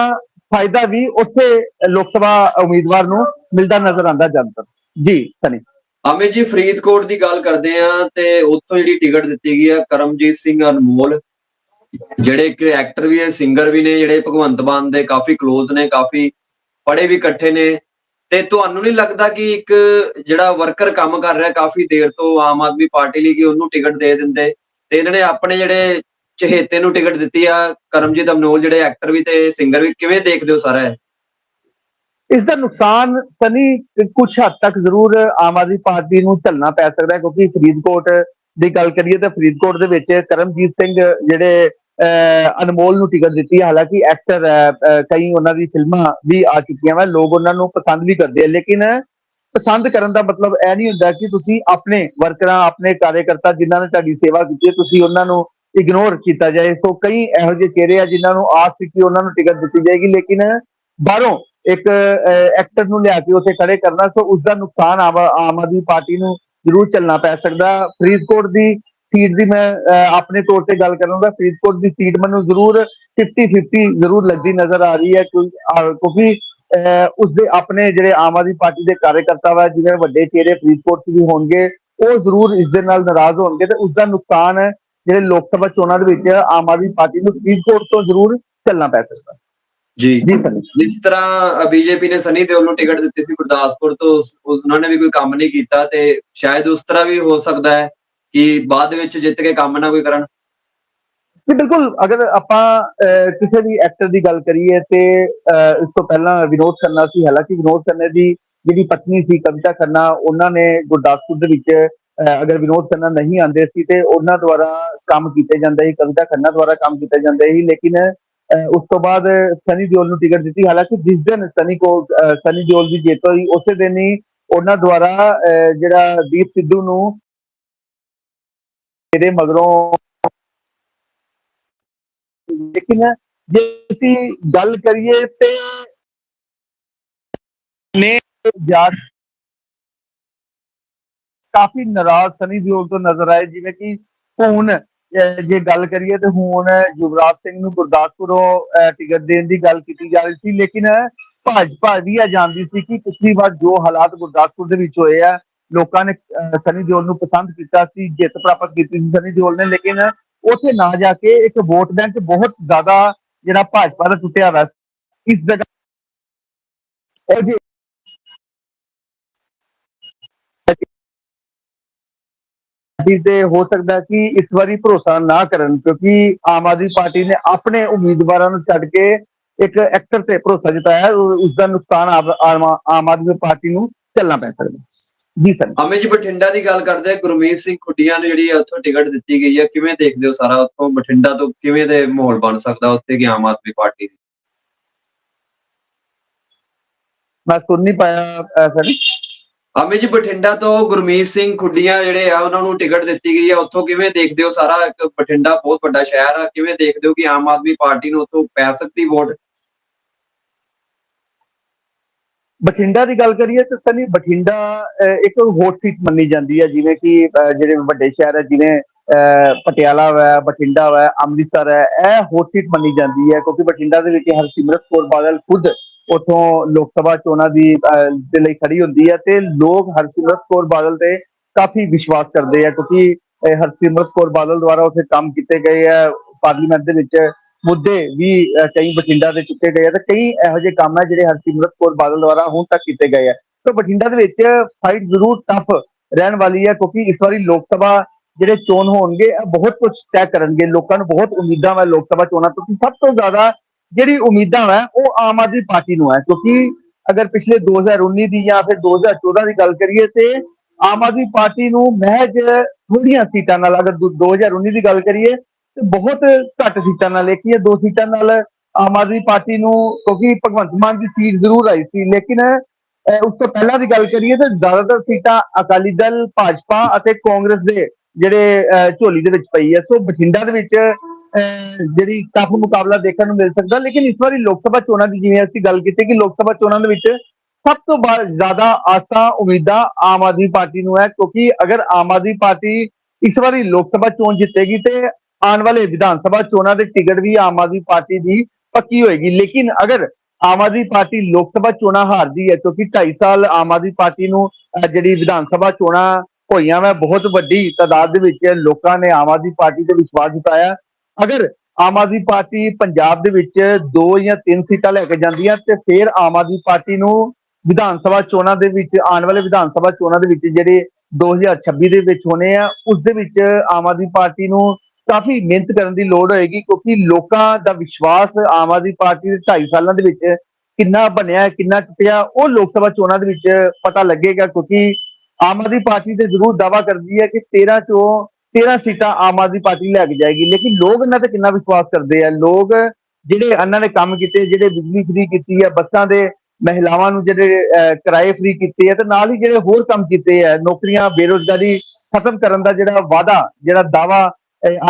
ਫਾਇਦਾ ਵੀ ਉਸੇ ਲੋਕ ਸਭਾ ਉਮੀਦਵਾਰ ਨੂੰ ਮਿਲਦਾ ਨਜ਼ਰ ਆਉਂਦਾ ਜਨਤਕ। ਜੀ, ਸਨੀ। ਅਮਿਤ ਜੀ, ਫਰੀਦਕੋਟ ਦੀ ਗੱਲ ਕਰਦੇ ਆ ਤੇ ਉੱਥੋਂ ਜਿਹੜੀ ਟਿਕਟ ਦਿੱਤੀ ਗਈ ਆ ਕਰਮਜੀਤ ਸਿੰਘ ਅਨਮੋਲ ਜਿਹੜੇ ਇੱਕ ਐਕਟਰ ਵੀ ਹੈ ਸਿੰਗਰ ਵੀ ਨੇ, ਜਿਹੜੇ ਭਗਵੰਤ ਮਾਨ ਦੇ ਕਾਫੀ ক্লোਜ਼ ਨੇ, ਕਾਫੀ ਪੜੇ ਵੀ ਇਕੱਠੇ ਨੇ। ਤੇ ਤੁਹਾਨੂੰ ਨਹੀਂ ਲੱਗਦਾ ਕਿ ਇੱਕ ਜਿਹੜਾ ਵਰਕਰ ਕੰਮ ਕਰ ਰਿਹਾ, ਕਾਫੀ ਦੇਰ ਤੋਂ ਆਮ ਆਦਮੀ ਪਾਰਟੀ ਲਈ ਕਿ ਉਹਨੂੰ ਟਿਕਟ ਦੇ ਦਿੰਦੇ? ਤੇ ਇਹਨਾਂ ਨੇ ਆਪਣੇ ਜਿਹੜੇ ਚਹੇਤੇ ਨੂੰ ਟਿਕਟ ਦਿੱਤੀ ਆ, ਕਰਮਜੀਤ ਅਮਨੋਲ ਜਿਹੜੇ ਐਕਟਰ ਵੀ ਤੇ ਸਿੰਗਰ ਵੀ, ਕਿਵੇਂ ਦੇਖਦੇ ਹੋ ਸਾਰਾ ਇਸ ਦਾ ਨੁਕਸਾਨ ਸਨੀ ਕੁਝ ਹੱਦ ਤੱਕ ਜ਼ਰੂਰ ਆਮ ਆਦਮੀ ਪਾਰਟੀ ਨੂੰ ਝੱਲਣਾ ਪੈ ਸਕਦਾ ਹੈ, ਕਿਉਂਕਿ ਫਰੀਦਕੋਟ ਦੀ ਗੱਲ ਕਰੀਏ ਤਾਂ ਫਰੀਦਕੋਟ ਦੇ ਵਿੱਚ ਕਰਮਜੀਤ ਸਿੰਘ ਜਿਹੜੇ ਅਨਮੋਲ ਨੂੰ ਟਿਕਟ ਦਿੱਤੀ। ਹੈ ਹਾਲਾਂਕਿ ਐਕਟਰ ਕਈ ਉਹਨਾਂ ਦੀ ਫਿਲਮਾਂ ਵੀ ਆ ਚੁੱਕੀਆਂ ਵਾ। ਲੋਕ ਉਹਨਾਂ ਨੂੰ ਪਸੰਦ ਵੀ ਕਰਦੇ ਆ। ਲੇਕਿਨ ਪਸੰਦ ਕਰਨ ਦਾ ਮਤਲਬ ਇਹ ਨਹੀਂ ਹੁੰਦਾ ਕਿ ਤੁਸੀਂ ਆਪਣੇ ਵਰਕਰਾਂ, ਆਪਣੇ ਕਾਰਜਕਰਤਾ ਜਿਨ੍ਹਾਂ ਨੇ ਤੁਹਾਡੀ ਸੇਵਾ ਕੀਤੀ ਹੈ, ਤੁਸੀਂ ਉਹਨਾਂ ਨੂੰ ਇਗਨੋਰ ਕੀਤਾ ਜਾਏ। ਸੋ ਕਈ ਇਹੋ ਜਿਹੇ ਚਿਹਰੇ ਆ ਜਿਨ੍ਹਾਂ ਨੂੰ ਆਸ ਸੀ ਕਿ ਉਹਨਾਂ ਨੂੰ ਟਿਕਟ ਦਿੱਤੀ ਜਾਏਗੀ। ਲੇਕਿਨ ਬਾਹਰੋਂ ਇੱਕ ਐਕਟਰ ਨੂੰ ਲਿਆ ਕੇ ਉੱਥੇ ਖੜੇ ਕਰਨਾ, ਸੋ ਉਸ ਦਾ ਨੁਕਸਾਨ ਆਮ ਆਮ ਆਦਮੀ ਪਾਰਟੀ ਨੂੰ ਜ਼ਰੂਰ ਚੱਲਣਾ ਪੈ ਸਕਦਾ। ਫਰੀਦਕੋਟ ਦੀ ਸੀਟ ਦੀ ਮੈਂ ਆਪਣੇ ਤੌਰ ਤੇ ਗੱਲ ਕਰਾਂਗਾ ਫਰੀਦਕੋਟ ਦੀ ਸੀਟ ਮੈਨੂੰ ਜ਼ਰੂਰ 50 50 ਜ਼ਰੂਰ ਲੱਗਦੀ ਨਜ਼ਰ ਆ ਰਹੀ ਹੈ ਕਿਉਂਕਿ ਉਸ ਦੇ ਆਪਣੇ ਜਿਹੜੇ ਆਮ ਆਦਮੀ ਪਾਰਟੀ ਦੇ ਕਾਰਜਕਰਤਾ ਵਾ ਜਿਵੇਂ ਵੱਡੇ ਚਿਹਰੇ ਫਰੀਦਕੋਟ 'ਚ ਵੀ ਹੋਣਗੇ ਉਹ ਜ਼ਰੂਰ ਇਸ ਦੇ ਨਾਲ ਨਾਰਾਜ਼ ਹੋਣਗੇ ਤੇ ਉਸ ਦਾ ਨੁਕਸਾਨ ਜਿਹੜੇ ਲੋਕ ਸਭਾ ਚੋਣਾਂ ਦੇ ਵਿੱਚ ਆਮ ਆਦਮੀ ਪਾਰਟੀ ਨੂੰ ਫਰੀਦਕੋਟ ਤੋਂ ਜ਼ਰੂਰ ਚੱਲਣਾ ਪੈ ਸਕਦਾ। ਜੀ। ਜਿਸ ਤਰ੍ਹਾਂ ਬੀਜੇਪੀ ਨੇ ਸਨੀ ਦਿਓਲ ਨੂੰ ਟਿਕਟ ਦਿੱਤੀ ਸੀ ਗੁਰਦਾਸਪੁਰ ਤੋਂ ਉਹਨਾਂ ਨੇ ਵੀ ਕੋਈ ਕੰਮ ਨਹੀਂ ਕੀਤਾ ਤੇ ਸ਼ਾਇਦ ਉਸ ਤਰ੍ਹਾਂ ਵੀ ਹੋ ਸਕਦਾ ਹੈ। ਕਿ ਬਾਅਦ ਵਿੱਚ ਜਿੱਤ ਕੇ ਕੰਮ ਨਾ ਕੋਈ ਕਰਨ? ਜੀ, ਬਿਲਕੁਲ। ਅਗਰ ਆਪਾਂ ਕਿਸੇ ਵੀ ਐਕਟਰ ਦੀ ਗੱਲ ਕਰੀਏ ਤੇ ਇਸ ਤੋਂ ਪਹਿਲਾਂ ਵਿਨੋਦ ਖੰਨਾ ਸੀ। ਹਾਲਾਂਕਿ ਵਿਨੋਦ ਖੰਨਾ ਦੀ ਜਿਹੜੀ ਪਤਨੀ ਸੀ, ਕਵਿਤਾ ਖੰਨਾ, ਉਹਨਾਂ ਨੇ ਗੁਰਦਾਸਪੁਰ ਦੇ ਵਿੱਚ ਅਗਰ ਵਿਨੋਦ ਖੰਨਾ ਨਹੀਂ ਆਉਂਦੇ ਸੀ ਤੇ ਉਹਨਾਂ ਦੁਆਰਾ ਕੰਮ ਕੀਤੇ ਜਾਂਦੇ ਸੀ। ਕਵਿਤਾ ਖੰਨਾ ਦੁਆਰਾ ਕੰਮ ਕੀਤੇ ਜਾਂਦੇ ਸੀ। ਲੇਕਿਨ, ਅਹ, ਉਸ ਤੋਂ ਬਾਅਦ ਸਨੀ ਦਿਓਲ ਨੂੰ ਟਿਕਟ ਦਿੱਤੀ। ਹਾਲਾਂਕਿ ਜਿਸ ਦਿਨ ਸਨੀ ਕੋ ਸਨੀ ਦਿਓਲ ਦੀ ਜਿੱਤ ਹੋਈ, ਉਸੇ ਦਿਨ ਹੀ ਉਹਨਾਂ ਦੁਆਰਾ, ਅਹ, ਜਿਹੜਾ ਦੀਪ ਸਿੱਧੂ ਨੂੰ ਇਹਦੇ ਮਗਰੋਂ ਲੇਕਿਨ ਜੇ ਅਸੀਂ ਗੱਲ ਕਰੀਏ ਤੇ ਨੇ ਜਾ ਕਾਫੀ ਨਾਰਾਜ਼ ਸਨੀ ਦਿਓਲ ਤੋਂ ਨਜ਼ਰ ਆਏ, ਜਿਵੇਂ ਕਿ ਹੁਣ ਜੇ ਗੱਲ ਕਰੀਏ ਤੇ ਹੁਣ ਯੁਵਰਾਜ ਸਿੰਘ ਨੂੰ ਗੁਰਦਾਸਪੁਰੋਂ ਟਿਕਟ ਦੇਣ ਦੀ ਗੱਲ ਕੀਤੀ ਜਾ ਰਹੀ ਸੀ, ਲੇਕਿਨ ਭਾਜਪਾ ਵੀ ਆ ਜਾਣਦੀ ਸੀ ਕਿ ਪਿਛਲੀ ਵਾਰ ਜੋ ਹਾਲਾਤ ਗੁਰਦਾਸਪੁਰ ਦੇ ਵਿੱਚ ਹੋਏ ਆ ਲੋਕਾਂ ਨੇ ਸਨੀ ਦਿਓਲ ਨੂੰ ਪਸੰਦ ਕੀਤਾ ਸੀ, ਜਿੱਤ ਪ੍ਰਾਪਤ ਕੀਤੀ ਸੀ ਸਨੀ ਦਿਓਲ ਨੇ, ਲੇਕਿਨ ਉੱਥੇ ਨਾ ਜਾ ਕੇ ਇੱਕ ਵੋਟ ਬੈਂਕ ਬਹੁਤ ਜ਼ਿਆਦਾ ਜਿਹੜਾ ਭਾਜਪਾ ਦਾ ਟੁੱਟਿਆ ਹੋਇਆ ਇਸ ਜਗ੍ਹਾ ਉਹ ਜੇ ਹੋ ਸਕਦਾ ਕਿ ਇਸ ਵਾਰੀ ਭਰੋਸਾ ਨਾ ਕਰਨ, ਕਿਉਂਕਿ ਆਮ ਆਦਮੀ ਪਾਰਟੀ ਨੇ ਆਪਣੇ ਉਮੀਦਵਾਰਾਂ ਨੂੰ ਛੱਡ ਕੇ ਇੱਕ ਐਕਟਰ ਤੇ ਭਰੋਸਾ ਜਤਾਇਆ ਉਹ- ਉਸ ਦਾ ਨੁਕਸਾਨ ਆਮ ਆਦਮੀ ਪਾਰਟੀ ਨੂੰ ਚੱਲਣਾ ਪੈ ਸਕਦਾ। ਜੀ ਸਰ। ਅਮੇ ਜੀ ਬਠਿੰਡਾ ਦੀ ਗੱਲ ਕਰਦੇ ਆ ਗੁਰਮੀਤ ਸਿੰਘ ਖੁੱਡੀਆਂ ਨੂੰ ਜਿਹੜੀ ਉੱਥੋਂ ਟਿਕਟ ਦਿੱਤੀ ਗਈ ਹੈ ਕਿਵੇਂ ਦੇਖਦੇ ਹੋ ਸਾਰਾ ਉੱਥੋਂ ਬਠਿੰਡਾ ਤੋਂ ਕਿਵੇਂ ਦੇ ਮਾਹੌਲ ਬਣ ਸਕਦਾ ਉੱਥੇ ਕਿ ਆਮ ਆਦਮੀ ਪਾਰਟੀ ਦੀ? ਮੈਂ ਸੁਣ ਨਹੀਂ ਪਾਇਆ ਸਰ। ਅਮੇ ਜੀ ਬਠਿੰਡਾ ਤੋਂ ਗੁਰਮੀਤ ਸਿੰਘ ਖੁੱਡੀਆਂ ਜਿਹੜੇ ਆ ਉਹਨਾਂ ਨੂੰ ਟਿਕਟ ਦਿੱਤੀ ਗਈ ਹੈ ਉੱਥੋਂ ਕਿਵੇਂ ਦੇਖਦੇ ਹੋ ਸਾਰਾ ਬਠਿੰਡਾ ਬਹੁਤ ਵੱਡਾ ਸ਼ਹਿਰ ਆ ਕਿਵੇਂ ਦੇਖਦੇ ਹੋ ਕਿ ਆਮ ਆਦਮੀ ਪਾਰਟੀ ਨੂੰ ਉੱਥੋਂ ਪੈ ਸਕਦੀ ਵੋਟ ਬਠਿੰਡਾ ਦੀ ਗੱਲ ਕਰੀਏ ਤਾਂ ਸਨੀ ਬਠਿੰਡਾ ਇੱਕ ਹੌਟ ਸੀਟ ਮੰਨੀ ਜਾਂਦੀ ਹੈ ਜਿਵੇਂ ਕਿ ਜਿਹੜੇ ਵੱਡੇ ਸ਼ਹਿਰ ਹੈ ਜਿਵੇਂ ਅਹ, ਪਟਿਆਲਾ ਹੈ ਬਠਿੰਡਾ ਹੈ ਅੰਮ੍ਰਿਤਸਰ ਹੈ ਇਹ ਹੌਟ ਸੀਟ ਮੰਨੀ ਜਾਂਦੀ ਹੈ ਕਿਉਂਕਿ ਬਠਿੰਡਾ ਦੇ ਵਿੱਚ ਹਰਸਿਮਰਤ ਕੌਰ ਬਾਦਲ ਖੁਦ ਉਥੋਂ ਲੋਕ ਸਭਾ ਚੋਣਾਂ ਦੀ ਦੇ ਲਈ ਖੜੀ ਹੁੰਦੀ ਹੈ ਤੇ ਲੋਕ ਹਰਸਿਮਰਤ ਕੌਰ ਬਾਦਲ ਤੇ ਕਾਫੀ ਵਿਸ਼ਵਾਸ ਕਰਦੇ ਆ ਕਿਉਂਕਿ ਹਰਸਿਮਰਤ ਕੌਰ ਬਾਦਲ ਦੁਆਰਾ ਉੱਥੇ ਕੰਮ ਕੀਤੇ ਗਏ ਆ ਪਾਰਲੀਮੈਂਟ ਦੇ ਵਿੱਚ ਮੁੱਦੇ ਵੀ ਕਈ ਬਠਿੰਡਾ ਦੇ ਚੁੱਕੇ ਗਏ ਆ ਤੇ ਕਈ ਇਹੋ ਜਿਹੇ ਕੰਮ ਆ ਜਿਹੜੇ ਹਰਸਿਮਰਤ ਕੌਰ ਬਾਦਲ ਦੁਆਰਾ ਹੁਣ ਤੱਕ ਕੀਤੇ ਗਏ ਆ। ਤਾਂ ਬਠਿੰਡਾ ਦੇ ਵਿੱਚ ਫਾਈਟ ਜ਼ਰੂਰ ਟਫ ਰਹਿਣ ਵਾਲੀ ਹੈ ਕਿਉਂਕਿ ਇਸ ਵਾਰੀ ਲੋਕ ਸਭਾ ਜਿਹੜੇ ਚੋਣ ਹੋਣਗੇ ਬਹੁਤ ਕੁਝ ਤੈਅ ਕਰਨਗੇ। ਲੋਕਾਂ ਨੂੰ ਬਹੁਤ ਉਮੀਦਾਂ ਵਾ ਲੋਕ ਸਭਾ ਚੋਣਾਂ ਤੋਂ ਕਿ ਸਭ ਤੋਂ ਜ਼ਿਆਦਾ ਜਿਹੜੀ ਉਮੀਦਾਂ ਵਾ, ਉਹ ਆਮ ਆਦਮੀ ਪਾਰਟੀ ਨੂੰ ਹੈ ਕਿਉਂਕਿ ਅਗਰ ਪਿਛਲੇ 2019 ਦੀ ਜਾਂ ਫਿਰ 2014 ਦੀ ਗੱਲ ਕਰੀਏ ਤੇ ਆਮ ਆਦਮੀ ਪਾਰਟੀ ਨੂੰ ਮਹਿਜ ਥੋੜੀਆਂ ਸੀਟਾਂ ਨਾਲ ਅਗਰ ਦੋ- 2019 ਦੀ ਗੱਲ ਕਰੀਏ ਬਹੁਤ ਘੱਟ ਸੀਟਾਂ ਨਾਲ ਇੱਕ ਜਾਂ ਦੋ ਸੀਟਾਂ ਨਾਲ ਆਮ ਆਦਮੀ ਪਾਰਟੀ ਨੂੰ ਕਿਉਂਕਿ ਭਗਵੰਤ ਮਾਨ ਦੀ ਸੀਟ ਜ਼ਰੂਰ ਆਈ ਸੀ ਲੇਕਿਨ ਉਸ ਤੋਂ ਪਹਿਲਾਂ ਦੀ ਗੱਲ ਕਰੀਏ ਤਾਂ ਜ਼ਿਆਦਾਤਰ ਸੀਟਾਂ ਅਕਾਲੀ ਦਲ ਭਾਜਪਾ ਅਤੇ ਕਾਂਗਰਸ ਦੇ ਜਿਹੜੇ ਝੋਲੀ ਦੇ ਵਿੱਚ ਪਈ ਹੈ। ਸੋ ਬਠਿੰਡਾ ਦੇ ਵਿੱਚ ਅਹ, ਜਿਹੜੀ ਕਾਫ਼ੀ ਮੁਕਾਬਲਾ ਦੇਖਣ ਨੂੰ ਮਿਲ ਸਕਦਾ ਲੇਕਿਨ ਇਸ ਵਾਰੀ ਲੋਕ ਸਭਾ ਚੋਣਾਂ ਦੀ ਜਿਵੇਂ ਅਸੀਂ ਗੱਲ ਕੀਤੀ ਕਿ ਲੋਕ ਸਭਾ ਚੋਣਾਂ ਦੇ ਵਿੱਚ ਸਭ ਤੋਂ ਬਾ- ਜ਼ਿਆਦਾ ਆਸਾਂ ਉਮੀਦਾਂ ਆਮ ਆਦਮੀ ਪਾਰਟੀ ਨੂੰ ਹੈ ਕਿਉਂਕਿ ਅਗਰ ਆਮ ਆਦਮੀ ਪਾਰਟੀ ਇਸ ਵਾਰੀ ਲੋਕ ਸਭਾ ਚੋਣ ਜਿੱਤੇਗੀ ਤੇ ਆਉਣ ਵਾਲੇ ਵਿਧਾਨ ਸਭਾ ਚੋਣਾਂ ਦੇ ਟਿਕਟ ਵੀ ਆਮ ਆਦਮੀ ਪਾਰਟੀ ਦੀ ਪੱਕੀ ਹੋਏਗੀ। ਲੇਕਿਨ ਅਗਰ ਆਮ ਆਦਮੀ ਪਾਰਟੀ ਲੋਕ ਸਭਾ ਚੋਣਾਂ ਹਾਰਦੀ ਹੈ, ਕਿਉਂਕਿ 2.5 ਸਾਲ ਆਮ ਆਦਮੀ ਪਾਰਟੀ ਨੂੰ ਜਿਹੜੀ ਵਿਧਾਨ ਸਭਾ ਚੋਣਾਂ ਹੋਈਆਂ ਵਾ, ਬਹੁਤ ਵੱਡੀ ਤਾਦਾਦ ਦੇ ਵਿੱਚ ਲੋਕਾਂ ਨੇ ਆਮ ਆਦਮੀ ਪਾਰਟੀ ਤੇ ਵਿਸ਼ਵਾਸ ਜਤਾਇਆ। ਅਗਰ ਆਮ ਆਦਮੀ ਪਾਰਟੀ ਪੰਜਾਬ ਦੇ ਵਿੱਚ ਦੋ ਜਾਂ ਤਿੰਨ ਸੀਟਾਂ ਲੈ ਕੇ ਜਾਂਦੀ ਹੈ ਤੇ ਫਿਰ ਆਮ ਆਦਮੀ ਪਾਰਟੀ ਨੂੰ ਵਿਧਾਨ ਸਭਾ ਚੋਣਾਂ ਦੇ ਵਿੱਚ, ਆਉਣ ਵਾਲੇ ਵਿਧਾਨ ਸਭਾ ਚੋਣਾਂ ਦੇ ਵਿੱਚ ਜਿਹੜੇ 2026 ਦੇ ਵਿੱਚ ਹੋਣੇ ਆ, ਉਸ ਦੇ ਵਿੱਚ ਆਮ ਆਦਮੀ ਪਾਰਟੀ ਨੂੰ ਕਾਫੀ ਮਿਹਨਤ ਕਰਨ ਦੀ ਲੋੜ ਹੋਏਗੀ ਕਿਉਂਕਿ ਲੋਕਾਂ ਦਾ ਵਿਸ਼ਵਾਸ ਆਮ ਆਦਮੀ ਪਾਰਟੀ ਦੇ 2.5 ਸਾਲਾਂ ਦੇ ਵਿੱਚ ਕਿੰਨਾ ਬਣਿਆ ਕਿੰਨਾ ਟੁੱਟਿਆ ਉਹ ਲੋਕ ਸਭਾ ਚੋਣਾਂ ਦੇ ਵਿੱਚ ਪਤਾ ਲੱਗੇਗਾ ਕਿਉਂਕਿ ਆਮ ਆਦਮੀ ਪਾਰਟੀ ਤੇ ਜ਼ਰੂਰ ਦਾਵਾ ਕਰਦੀ ਹੈ ਕਿ 13 ਚੋਂ 13 ਸੀਟਾਂ ਆਮ ਆਦਮੀ ਪਾਰਟੀ ਲੈ ਕੇ ਜਾਏਗੀ। ਲੇਕਿਨ ਲੋਕ ਇਹਨਾਂ ਤੇ ਕਿੰਨਾ ਵਿਸ਼ਵਾਸ ਕਰਦੇ ਆ। ਲੋਕ ਜਿਹੜੇ ਇਹਨਾਂ ਨੇ ਕੰਮ ਕੀਤੇ ਜਿਹੜੇ ਬਿਜਲੀ ਫ੍ਰੀ ਕੀਤੀ ਹੈ ਬੱਸਾਂ ਦੇ ਮਹਿਲਾਵਾਂ ਨੂੰ ਜਿਹੜੇ ਅਹ, ਕਿਰਾਏ ਫ੍ਰੀ ਕੀਤੇ ਆ ਤੇ ਨਾਲ ਹੀ ਜਿਹੜੇ ਹੋਰ ਕੰਮ ਕੀਤੇ ਆ ਨੌਕਰੀਆਂ ਬੇਰੋਜ਼ਗਾਰੀ ਖਤਮ ਕਰਨ ਦਾ ਜਿਹੜਾ ਵਾਅਦਾ ਜਿਹੜਾ ਦਾਵਾ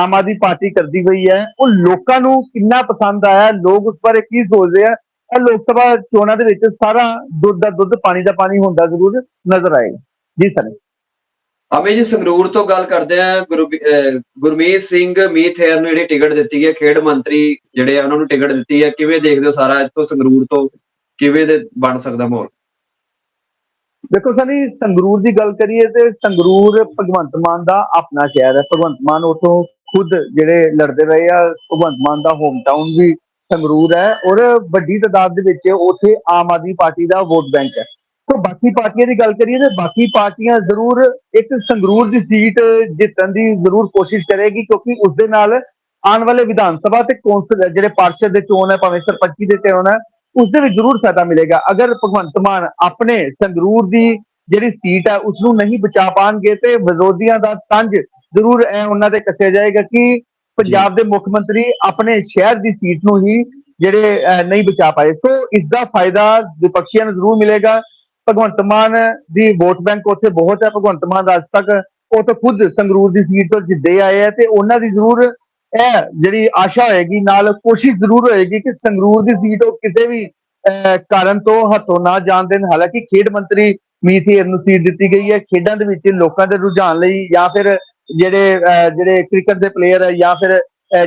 ਆਮ ਆਦਮੀ ਪਾਰਟੀ ਕਰਦੀ ਹੋਈ ਹੈ। ਉਹ ਲੋਕਾਂ ਨੂੰ ਕਿੰਨਾ ਪਸੰਦ ਆਇਆ, ਲੋਕ ਉਸ ਬਾਰੇ ਕੀ ਸੋਚਦੇ ਆ? ਇਹ ਲੋਕ ਸਭਾ ਚੋਣਾਂ ਦੇ ਵਿੱਚ ਸਾਰਾ ਦੁੱਧ ਦਾ ਦੁੱਧ, ਪਾਣੀ ਦਾ ਪਾਣੀ ਹੁੰਦਾ ਜ਼ਰੂਰ ਨਜ਼ਰ ਆਏਗਾ। ਜੀ ਸਰ। ਅਮੇ ਜੀ, ਸੰਗਰੂਰ ਤੋਂ ਗੱਲ ਕਰਦੇ ਆ। ਗੁਰੂ ਗੁਰਮੀਤ ਸਿੰਘ ਮੀਥੇਰ ਨੂੰ ਜਿਹੜੀ ਟਿਕਟ ਦਿੱਤੀ ਹੈ, ਖੇਡ ਮੰਤਰੀ ਜਿਹੜੇ ਆ, ਉਹਨਾਂ ਨੂੰ ਟਿਕਟ ਦਿੱਤੀ ਹੈ। ਕਿਵੇਂ ਦੇਖਦੇ ਹੋ ਸਾਰਾ ਇੱਥੋਂ ਸੰਗਰੂਰ ਤੋਂ? ਕਿਵੇਂ ਦੇ ਬਣ ਸਕਦਾ ਮਾਹੌਲ? ਦੇਖੋ ਸਾਨੀ ਸੰਗਰੂਰ ਦੀ ਗੱਲ ਕਰੀਏ ਤੇ ਸੰਗਰੂਰ ਭਗਵੰਤ ਮਾਨ ਦਾ ਆਪਣਾ ਸ਼ਹਿਰ ਹੈ। ਭਗਵੰਤ ਮਾਨ ਉਥੋਂ ਖੁਦ ਜਿਹੜੇ ਲੜਦੇ ਰਹੇ ਆ, ਭਗਵੰਤ ਮਾਨ ਦਾ ਹੋਮ ਟਾਊਨ ਵੀ ਸੰਗਰੂਰ ਹੈ ਔਰ ਵੱਡੀ ਤਾਦਾਦ ਦੇ ਵਿੱਚ ਉਥੇ ਆਮ ਆਦਮੀ ਪਾਰਟੀ ਦਾ ਵੋਟ ਬੈਂਕ ਹੈ। ਸੋ ਬਾਕੀ ਪਾਰਟੀਆਂ ਦੀ ਗੱਲ ਕਰੀਏ ਤੇ ਬਾਕੀ ਪਾਰਟੀਆਂ ਜ਼ਰੂਰ ਇੱਕ ਸੰਗਰੂਰ ਦੀ ਸੀਟ ਜਿੱਤਣ ਦੀ ਜ਼ਰੂਰ ਕੋਸ਼ਿਸ਼ ਕਰੇਗੀ ਕਿਉਂਕਿ ਉਸ ਦੇ ਨਾਲ ਆਉਣ ਵਾਲੇ ਵਿਧਾਨ ਸਭਾ ਤੇ ਕੌਂਸਲ ਜਿਹੜੇ ਪਾਰਸ਼ਦ ਦੇ ਚੋਣ ਹੈ, ਭਾਵੇਂ ਸਰਪੰਚੀ ਦੇ ਚੋਣ ਹੈ ਉਸ ਦੇ ਵਿੱਚ ਜ਼ਰੂਰ ਫਾਇਦਾ ਮਿਲੇਗਾ। ਅਗਰ ਭਗਵੰਤ ਮਾਨ ਆਪਣੇ ਸੰਗਰੂਰ ਦੀ ਜਿਹੜੀ ਸੀਟ ਹੈ ਉਸ ਨੂੰ ਨਹੀਂ ਬਚਾ ਪਾਣਗੇ ਤੇ ਵਿਰੋਧੀਆਂ ਦਾ ਤੰਜ ਜ਼ਰੂਰ ਇਹ ਉਹਨਾਂ ਤੇ ਕੱਸਿਆ ਜਾਏਗਾ ਕਿ ਪੰਜਾਬ ਦੇ ਮੁੱਖ ਮੰਤਰੀ ਆਪਣੇ ਸ਼ਹਿਰ ਦੀ ਸੀਟ ਨੂੰ ਹੀ ਜਿਹੜੇ ਨਹੀਂ ਬਚਾ ਪਾਏ। ਸੋ ਇਸ ਦਾ ਫਾਇਦਾ ਵਿਪਕਸ਼ੀਆਂ ਨੂੰ ਜ਼ਰੂਰ ਮਿਲੇਗਾ। ਭਗਵੰਤ ਮਾਨ ਦੀ ਵੋਟ ਬੈਂਕ ਉੱਥੇ ਬਹੁਤ ਹੈ। ਭਗਵੰਤ ਮਾਨ ਅੱਜ ਤੱਕ ਉਹ ਤਾਂ ਖੁਦ ਸੰਗਰੂਰ ਦੀ ਸੀਟ ਤੋਂ ਜਿੱਦੇ ਆਏ ਆ ਤੇ ਉਹਨਾਂ ਦੀ ਜ਼ਰੂਰ ਇਹ ਜਿਹੜੀ ਆਸ਼ਾ ਹੋਏਗੀ ਨਾਲ ਕੋਸ਼ਿਸ਼ ਜ਼ਰੂਰ ਹੋਏਗੀ ਕਿ ਸੰਗਰੂਰ ਦੀ ਸੀਟ ਉਹ ਕਿਸੇ ਵੀ ਅਹ, ਕਾਰਨ ਤੋਂ ਹੱਥੋਂ ਨਾ ਜਾਣ ਦੇਣ। ਹਾਲਾਂਕਿ ਖੇਡ ਮੰਤਰੀ ਮੀਥੇਰ ਨੂੰ ਸੀਟ ਦਿੱਤੀ ਗਈ ਹੈ। ਖੇਡਾਂ ਦੇ ਵਿੱਚ ਲੋਕਾਂ ਦੇ ਰੁਝਾਨ ਲਈ ਜਾਂ ਫਿਰ ਜਿਹੜੇ ਅਹ, ਜਿਹੜੇ ਕ੍ਰਿਕਟ ਦੇ ਪਲੇਅਰ ਹੈ ਜਾਂ ਫਿਰ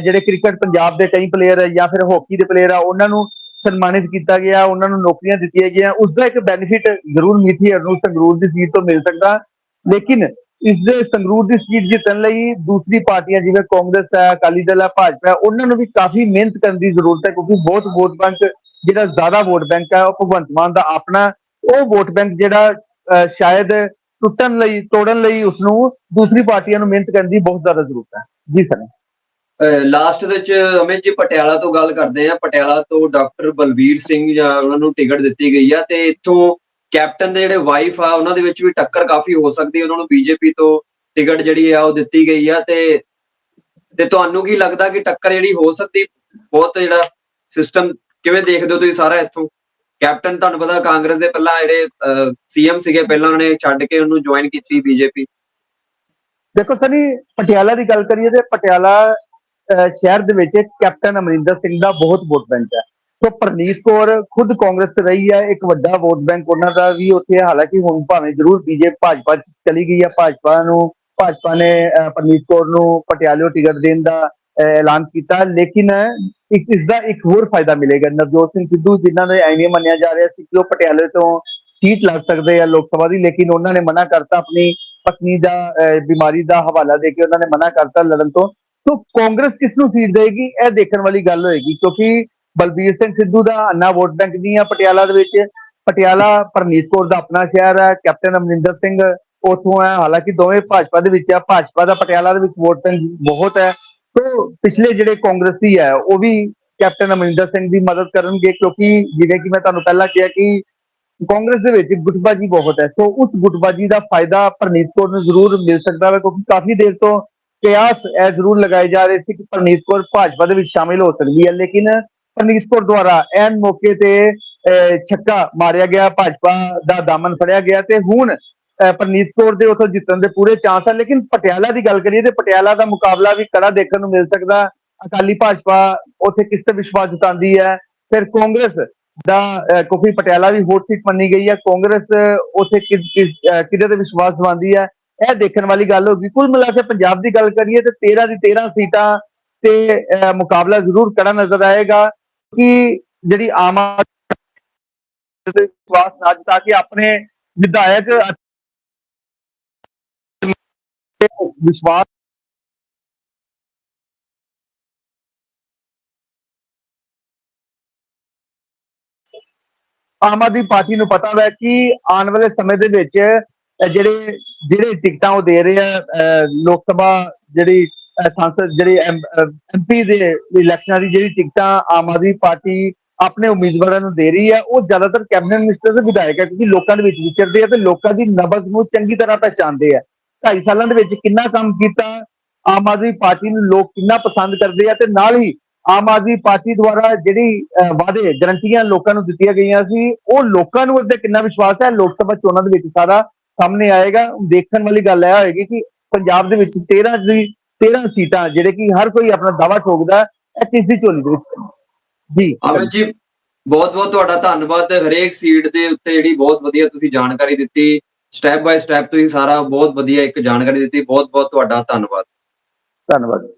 ਜਿਹੜੇ ਕ੍ਰਿਕਟ ਪੰਜਾਬ ਦੇ ਕਈ ਪਲੇਅਰ ਹੈ ਜਾਂ ਫਿਰ ਹਾਕੀ ਦੇ ਪਲੇਅਰ ਆ ਉਹਨਾਂ ਨੂੰ ਸਨਮਾਨਿਤ ਕੀਤਾ ਗਿਆ ਉਹਨਾਂ ਨੂੰ ਨੌਕਰੀਆਂ ਦਿੱਤੀਆਂ ਗਈਆਂ। ਉਸ ਦਾ ਇੱਕ ਬੈਨੀਫਿਟ ਜ਼ਰੂਰ ਮੀਤ ਨੂੰ ਸੰਗਰੂਰ ਦੀ ਸੀਟ ਤੋਂ ਮਿਲ ਸਕਦਾ। ਲੇਕਿਨ ਇਸ ਦੇ ਸੰਗਰੂਰ ਦੀ ਸੀਟ ਜਿੱਤਣ ਲਈ ਦੂਸਰੀ ਪਾਰਟੀਆਂ ਜਿਵੇਂ ਕਾਂਗਰਸ ਹੈ, ਅਕਾਲੀ ਦਲ ਹੈ, ਭਾਜਪਾ ਹੈ, ਉਹਨਾਂ ਨੂੰ ਵੀ ਕਾਫੀ ਮਿਹਨਤ ਕਰਨ ਦੀ ਜ਼ਰੂਰਤ ਹੈ ਕਿਉਂਕਿ ਬਹੁਤ ਵੋਟ ਬੈਂਕ ਜਿਹੜਾ ਜ਼ਿਆਦਾ ਵੋਟ ਬੈਂਕ ਹੈ, ਉਹ ਭਗਵੰਤ ਮਾਨ ਦਾ ਆਪਣਾ ਉਹ ਵੋਟ ਬੈਂਕ ਜਿਹੜਾ ਸ਼ਾਇਦ ਟੁੱਟਣ ਲਈ, ਤੋੜਨ ਲਈ ਉਸ ਨੂੰ ਦੂਸਰੀ ਪਾਰਟੀਆਂ ਨੂੰ ਮਿਹਨਤ ਕਰਨ ਦੀ ਬਹੁਤ ਜ਼ਿਆਦਾ ਜ਼ਰੂਰਤ ਹੈ। ਜੀ ਸਰ। ਲਾਸਟ ਦੇ ਵਿੱਚ ਅਮਿਤ ਜੀ, ਪਟਿਆਲਾ ਤੋਂ ਗੱਲ ਕਰਦੇ ਆ ਪਟਿਆਲਾ ਤੋਂ ਡਾਕਟਰ ਬਲਬੀਰ ਸਿੰਘ ਜਾਂ ਉਹਨਾਂ ਨੂੰ ਟਿਕਟ ਦਿੱਤੀ ਗਈ ਆ ਤੇ ਇੱਥੋਂ ਕੈਪਟਨ ਦੇ ਜਿਹੜੇ ਵਾਈਫ ਆ, ਉਹਨਾਂ ਦੇ ਵਿੱਚ ਵੀ ਟੱਕਰ ਕਾਫੀ ਹੋ ਸਕਦੀ ਹੈ। ਉਹਨਾਂ ਨੂੰ ਬੀਜੇਪੀ ਤੋਂ ਟਿਕਟ ਜਿਹੜੀ ਆ, ਉਹ ਦਿੱਤੀ ਗਈ ਆ ਤੇ ਤੇ ਤੁਹਾਨੂੰ ਕੀ ਲੱਗਦਾ ਕਿ ਟੱਕਰ ਜਿਹੜੀ ਹੋ ਸਕਦੀ? ਬਹੁਤ ਜਿਹੜਾ ਸਿਸਟਮ ਕਿਵੇਂ ਦੇਖਦੇ ਹੋ ਤੁਸੀਂ ਸਾਰਾ ਇੱਥੋਂ? ਕੈਪਟਨ ਤੁਹਾਨੂੰ ਪਤਾ ਕਾਂਗਰਸ ਦੇ ਪਹਿਲਾਂ ਜਿਹੜੇ ਸੀਐਮ ਸੀਗੇ, ਪਹਿਲਾਂ ਉਹਨਾਂ ਛੱਡ ਕੇ ਉਹਨੂੰ ਜੁਆਇਨ ਕੀਤੀ ਬੀਜੇਪੀ ਦੇਖੋ ਸਨੀ, ਪਟਿਆਲਾ ਦੀ ਗੱਲ ਕਰੀਏ ਤੇ ਪਟਿਆਲਾ ਸ਼ਹਿਰ ਦੇ ਵਿੱਚ ਕੈਪਟਨ ਅਮਰਿੰਦਰ ਸਿੰਘ ਦਾ ਬਹੁਤ ਵੋਟ ਬੈਂਕ ਹੈ। ਸੋ ਪ੍ਰਨੀਤ ਕੌਰ ਖੁਦ ਕਾਂਗਰਸ 'ਚ ਰਹੀ ਹੈ ਇੱਕ ਵੱਡਾ ਵੋਟ ਬੈਂਕ ਉਹਨਾਂ ਦਾ ਵੀ ਉੱਥੇ ਹਾਲਾਂਕਿ ਹੁਣ ਭਾਵੇਂ ਜ਼ਰੂਰ ਬੀਜੇ ਭਾਜਪਾ ਚਲੀ ਗਈ ਹੈ ਭਾਜਪਾ ਨੂੰ ਭਾਜਪਾ ਨੇ ਅਹ, ਪ੍ਰਨੀਤ ਕੌਰ ਨੂੰ ਪਟਿਆਲੇ ਟਿਕਟ ਦੇਣ ਦਾ ਐਲਾਨ ਕੀਤਾ। ਲੇਕਿਨ ਇੱਕ ਇਸ ਦਾ ਇੱਕ ਹੋਰ ਫਾਇਦਾ ਮਿਲੇਗਾ। ਨਵਜੋਤ ਸਿੰਘ ਸਿੱਧੂ ਜਿਨ੍ਹਾਂ ਨੇ ਐਵੇਂ ਮੰਨਿਆ ਜਾ ਰਿਹਾ ਸੀ ਕਿ ਉਹ ਪਟਿਆਲੇ ਤੋਂ ਸੀਟ ਲੜ ਸਕਦੇ ਆ ਲੋਕ ਸਭਾ ਦੀ ਲੇਕਿਨ ਉਹਨਾਂ ਨੇ ਮਨਾ ਕਰਤਾ ਆਪਣੀ ਪਤਨੀ ਦਾ ਬਿਮਾਰੀ ਦਾ ਹਵਾਲਾ ਦੇ ਕੇ ਉਹਨਾਂ ਨੇ ਮਨਾ ਕਰਤਾ ਲੜਨ ਤੋਂ। ਸੋ ਕਾਂਗਰਸ ਕਿਸ ਨੂੰ ਸੀਟ ਦੇਗੀ ਇਹ ਦੇਖਣ ਵਾਲੀ ਗੱਲ ਹੋਏਗੀ ਕਿਉਂਕਿ ਬਲਬੀਰ ਸਿੰਘ ਸਿੱਧੂ ਦਾ ਅੰਨਾ ਵੋਟ ਬੈਂਕ ਨਹੀਂ ਆ ਪਟਿਆਲਾ ਦੇ ਵਿੱਚ। ਪਟਿਆਲਾ ਪ੍ਰਨੀਤ ਕੌਰ ਦਾ ਆਪਣਾ ਸ਼ਹਿਰ ਹੈ, ਕੈਪਟਨ ਅਮਰਿੰਦਰ ਸਿੰਘ ਉਥੋਂ ਹੈ। ਹਾਲਾਂਕਿ ਦੋਵੇਂ ਭਾਜਪਾ ਦੇ ਵਿੱਚ ਆ। ਭਾਜਪਾ ਦਾ ਪਟਿਆਲਾ ਦੇ ਵਿੱਚ ਵੋਟ ਬੈਂਕ ਬਹੁਤ ਹੈ। ਸੋ ਪਿਛਲੇ ਜਿਹੜੇ ਕਾਂਗਰਸੀ ਹੈ, ਉਹ ਵੀ ਕੈਪਟਨ ਅਮਰਿੰਦਰ ਸਿੰਘ ਦੀ ਮਦਦ ਕਰਨਗੇ ਕਿਉਂਕਿ ਜਿਵੇਂ ਕਿ ਮੈਂ ਤੁਹਾਨੂੰ ਪਹਿਲਾਂ ਕਿਹਾ ਕਿ ਕਾਂਗਰਸ ਦੇ ਵਿੱਚ ਗੁੱਟਬਾਜੀ ਬਹੁਤ ਹੈ। ਸੋ ਉਸ ਗੁੱਟਬਾਜੀ ਦਾ ਫਾਇਦਾ ਪਰਨੀਤ ਕੌਰ ਨੂੰ ਜ਼ਰੂਰ ਮਿਲ ਸਕਦਾ ਹੈ ਕਿਉਂਕਿ ਕਾਫੀ ਦੇਰ ਤੋਂ ਕਿਆਸ ਇਹ ਜ਼ਰੂਰ ਲਗਾਏ ਜਾ ਰਹੇ ਸੀ ਕਿ ਪਰਨੀਤ ਕੌਰ ਭਾਜਪਾ ਦੇ ਵਿੱਚ ਸ਼ਾਮਿਲ ਹੋ ਸਕਦੀ ਹੈ। ਲੇਕਿਨ ਪਰਨੀਤ ਕੌਰ ਦੁਆਰਾ ਐਨ ਮੌਕੇ ਤੇ ਅਹ, ਛੱਕਾ ਮਾਰਿਆ ਗਿਆ ਭਾਜਪਾ ਦਾ ਦਾਮਨ ਫੜਿਆ ਗਿਆ ਤੇ ਹੁਣ ਪਰਨੀਤ ਕੌਰ ਦੇ ਉਥੋਂ ਜਿੱਤਣ ਦੇ ਪੂਰੇ ਚਾਂਸ ਆ। ਲੇਕਿਨ ਪਟਿਆਲਾ ਦੀ ਗੱਲ ਕਰੀਏ ਤੇ ਪਟਿਆਲਾ ਦਾ ਮੁਕਾਬਲਾ ਵੀ ਕੜਾ ਦੇਖਣ ਨੂੰ ਮਿਲ ਸਕਦਾ। ਅਕਾਲੀ ਭਾਜਪਾ ਉਥੇ ਕਿਸ ਤੇ ਵਿਸ਼ਵਾਸ ਜਤਾਉਂਦੀ ਹੈ? ਫਿਰ ਕਾਂਗਰਸ ਦਾ ਅਹ, ਕਿਉਂਕਿ ਪਟਿਆਲਾ ਵੀ ਵੋਟ ਸੀਟ ਮੰਨੀ ਗਈ ਹੈ ਕਾਂਗਰਸ ਉਥੇ ਕਿਹਦੇ ਤੇ ਵਿਸ਼ਵਾਸ ਦਵਾਉਂਦੀ ਹੈ? ਇਹ ਦੇਖਣ ਵਾਲੀ ਗੱਲ ਹੋਗੀ ਕੁੱਲ ਮਿਲਾ ਕੇ ਪੰਜਾਬ ਦੀ ਗੱਲ ਕਰੀਏ ਤੇ 13 ਦੀ 13 ਸੀਟਾਂ ਤੇ ਮੁਕਾਬਲਾ ਜ਼ਰੂਰ ਕੜਾ ਨਜ਼ਰ ਆਏਗਾ। ਕਿ ਜਿਹੜੀ ਆਮ ਆਦਮੀ ਤੇ ਵਿਸ਼ਵਾਸ ਨਾ ਜਤਾ ਕੇ ਆਪਣੇ ਵਿਧਾਇਕ ਵਿਸ਼ਵਾਸ ਆਮ ਆਦਮੀ ਪਾਰਟੀ ਨੂੰ ਪਤਾ ਹੈ ਕਿ ਆਉਣ ਵਾਲੇ ਸਮੇਂ ਦੇ ਵਿੱਚ ਜਿਹੜੇ ਜਿਹੜੇ ਟਿਕਟਾਂ ਉਹ ਦੇ ਰਹੇ ਆ ਅਹ, ਲੋਕ ਸਭਾ ਜਿਹੜੀ ਸੰਸਦ ਜਿਹੜੇ ਐਮਪੀ ਦੇ ਇਲੈਕਸ਼ਨਾਂ ਦੀ ਜਿਹੜੀ ਟਿਕਟਾਂ ਆਮ ਆਦਮੀ ਪਾਰਟੀ ਆਪਣੇ ਉਮੀਦਵਾਰਾਂ ਨੂੰ ਦੇ ਰਹੀ ਹੈ, ਉਹ ਜ਼ਿਆਦਾਤਰ ਕੈਬਨਿਟ ਮਿਨਿਸਟਰ ਤੇ ਵਿਧਾਇਕ ਹੈ, ਕਿਉਂਕਿ ਲੋਕਾਂ ਦੇ ਵਿੱਚ ਵਿਚਰਦੇ ਆ ਤੇ ਲੋਕਾਂ ਦੀ ਨਬਜ਼ ਨੂੰ ਚੰਗੀ ਤਰ੍ਹਾਂ ਪਛਾਣਦੇ ਆ। ਢਾਈ ਸਾਲਾਂ ਦੇ ਵਿੱਚ ਕਿੰਨਾ ਕੰਮ ਕੀਤਾ, ਆਮ ਆਦਮੀ ਪਾਰਟੀ ਨੂੰ ਲੋਕ ਕਿੰਨਾ ਪਸੰਦ ਕਰਦੇ ਆ ਤੇ ਨਾਲ ਹੀ ਆਮ ਆਦਮੀ ਪਾਰਟੀ ਦੁਆਰਾ ਜਿਹੜੀ ਵਾਅਦੇ, ਗਰੰਟੀਆਂ ਲੋਕਾਂ ਨੂੰ ਦਿੱਤੀਆਂ ਗਈਆਂ ਸੀ, ਉਹ ਲੋਕਾਂ ਨੂੰ ਉਹਦੇ ਕਿੰਨਾ ਵਿਸ਼ਵਾਸ ਹੈ, ਲੋਕ ਸਭਾ ਚੋਣਾਂ ਦੇ ਵਿੱਚ ਸਾਰਾ ਸਾਹਮਣੇ ਆਏਗਾ। ਦੇਖਣ ਵਾਲੀ ਗੱਲ ਇਹ ਹੋਏਗੀ ਕਿ ਪੰਜਾਬ ਦੇ ਵਿੱਚ 13 ਦੀ 13 ਸੀਟਾਂ ਜਿਹੜੇ ਕਿ ਹਰ ਕੋਈ ਆਪਣਾ ਦਾਵਾ ਠੋਕਦਾ ਇਹ ਕਿਸ ਦੀ ਝੋਲੀ ਦੇ ਵਿੱਚ। ਜੀ। ਅਮਿਤ ਜੀ ਬਹੁਤ ਬਹੁਤ ਤੁਹਾਡਾ ਧੰਨਵਾਦ ਹਰੇਕ ਸੀਟ ਦੇ ਉੱਤੇ ਜਿਹੜੀ ਬਹੁਤ ਵਧੀਆ ਤੁਸੀਂ ਜਾਣਕਾਰੀ ਦਿੱਤੀ। ਸਟੈਪ ਬਾਈ ਸਟੈਪ ਤੁਸੀਂ ਸਾਰਾ ਬਹੁਤ ਵਧੀਆ ਇੱਕ ਜਾਣਕਾਰੀ ਦਿੱਤੀ। ਬਹੁਤ ਬਹੁਤ ਤੁਹਾਡਾ ਧੰਨਵਾਦ। ਧੰਨਵਾਦ।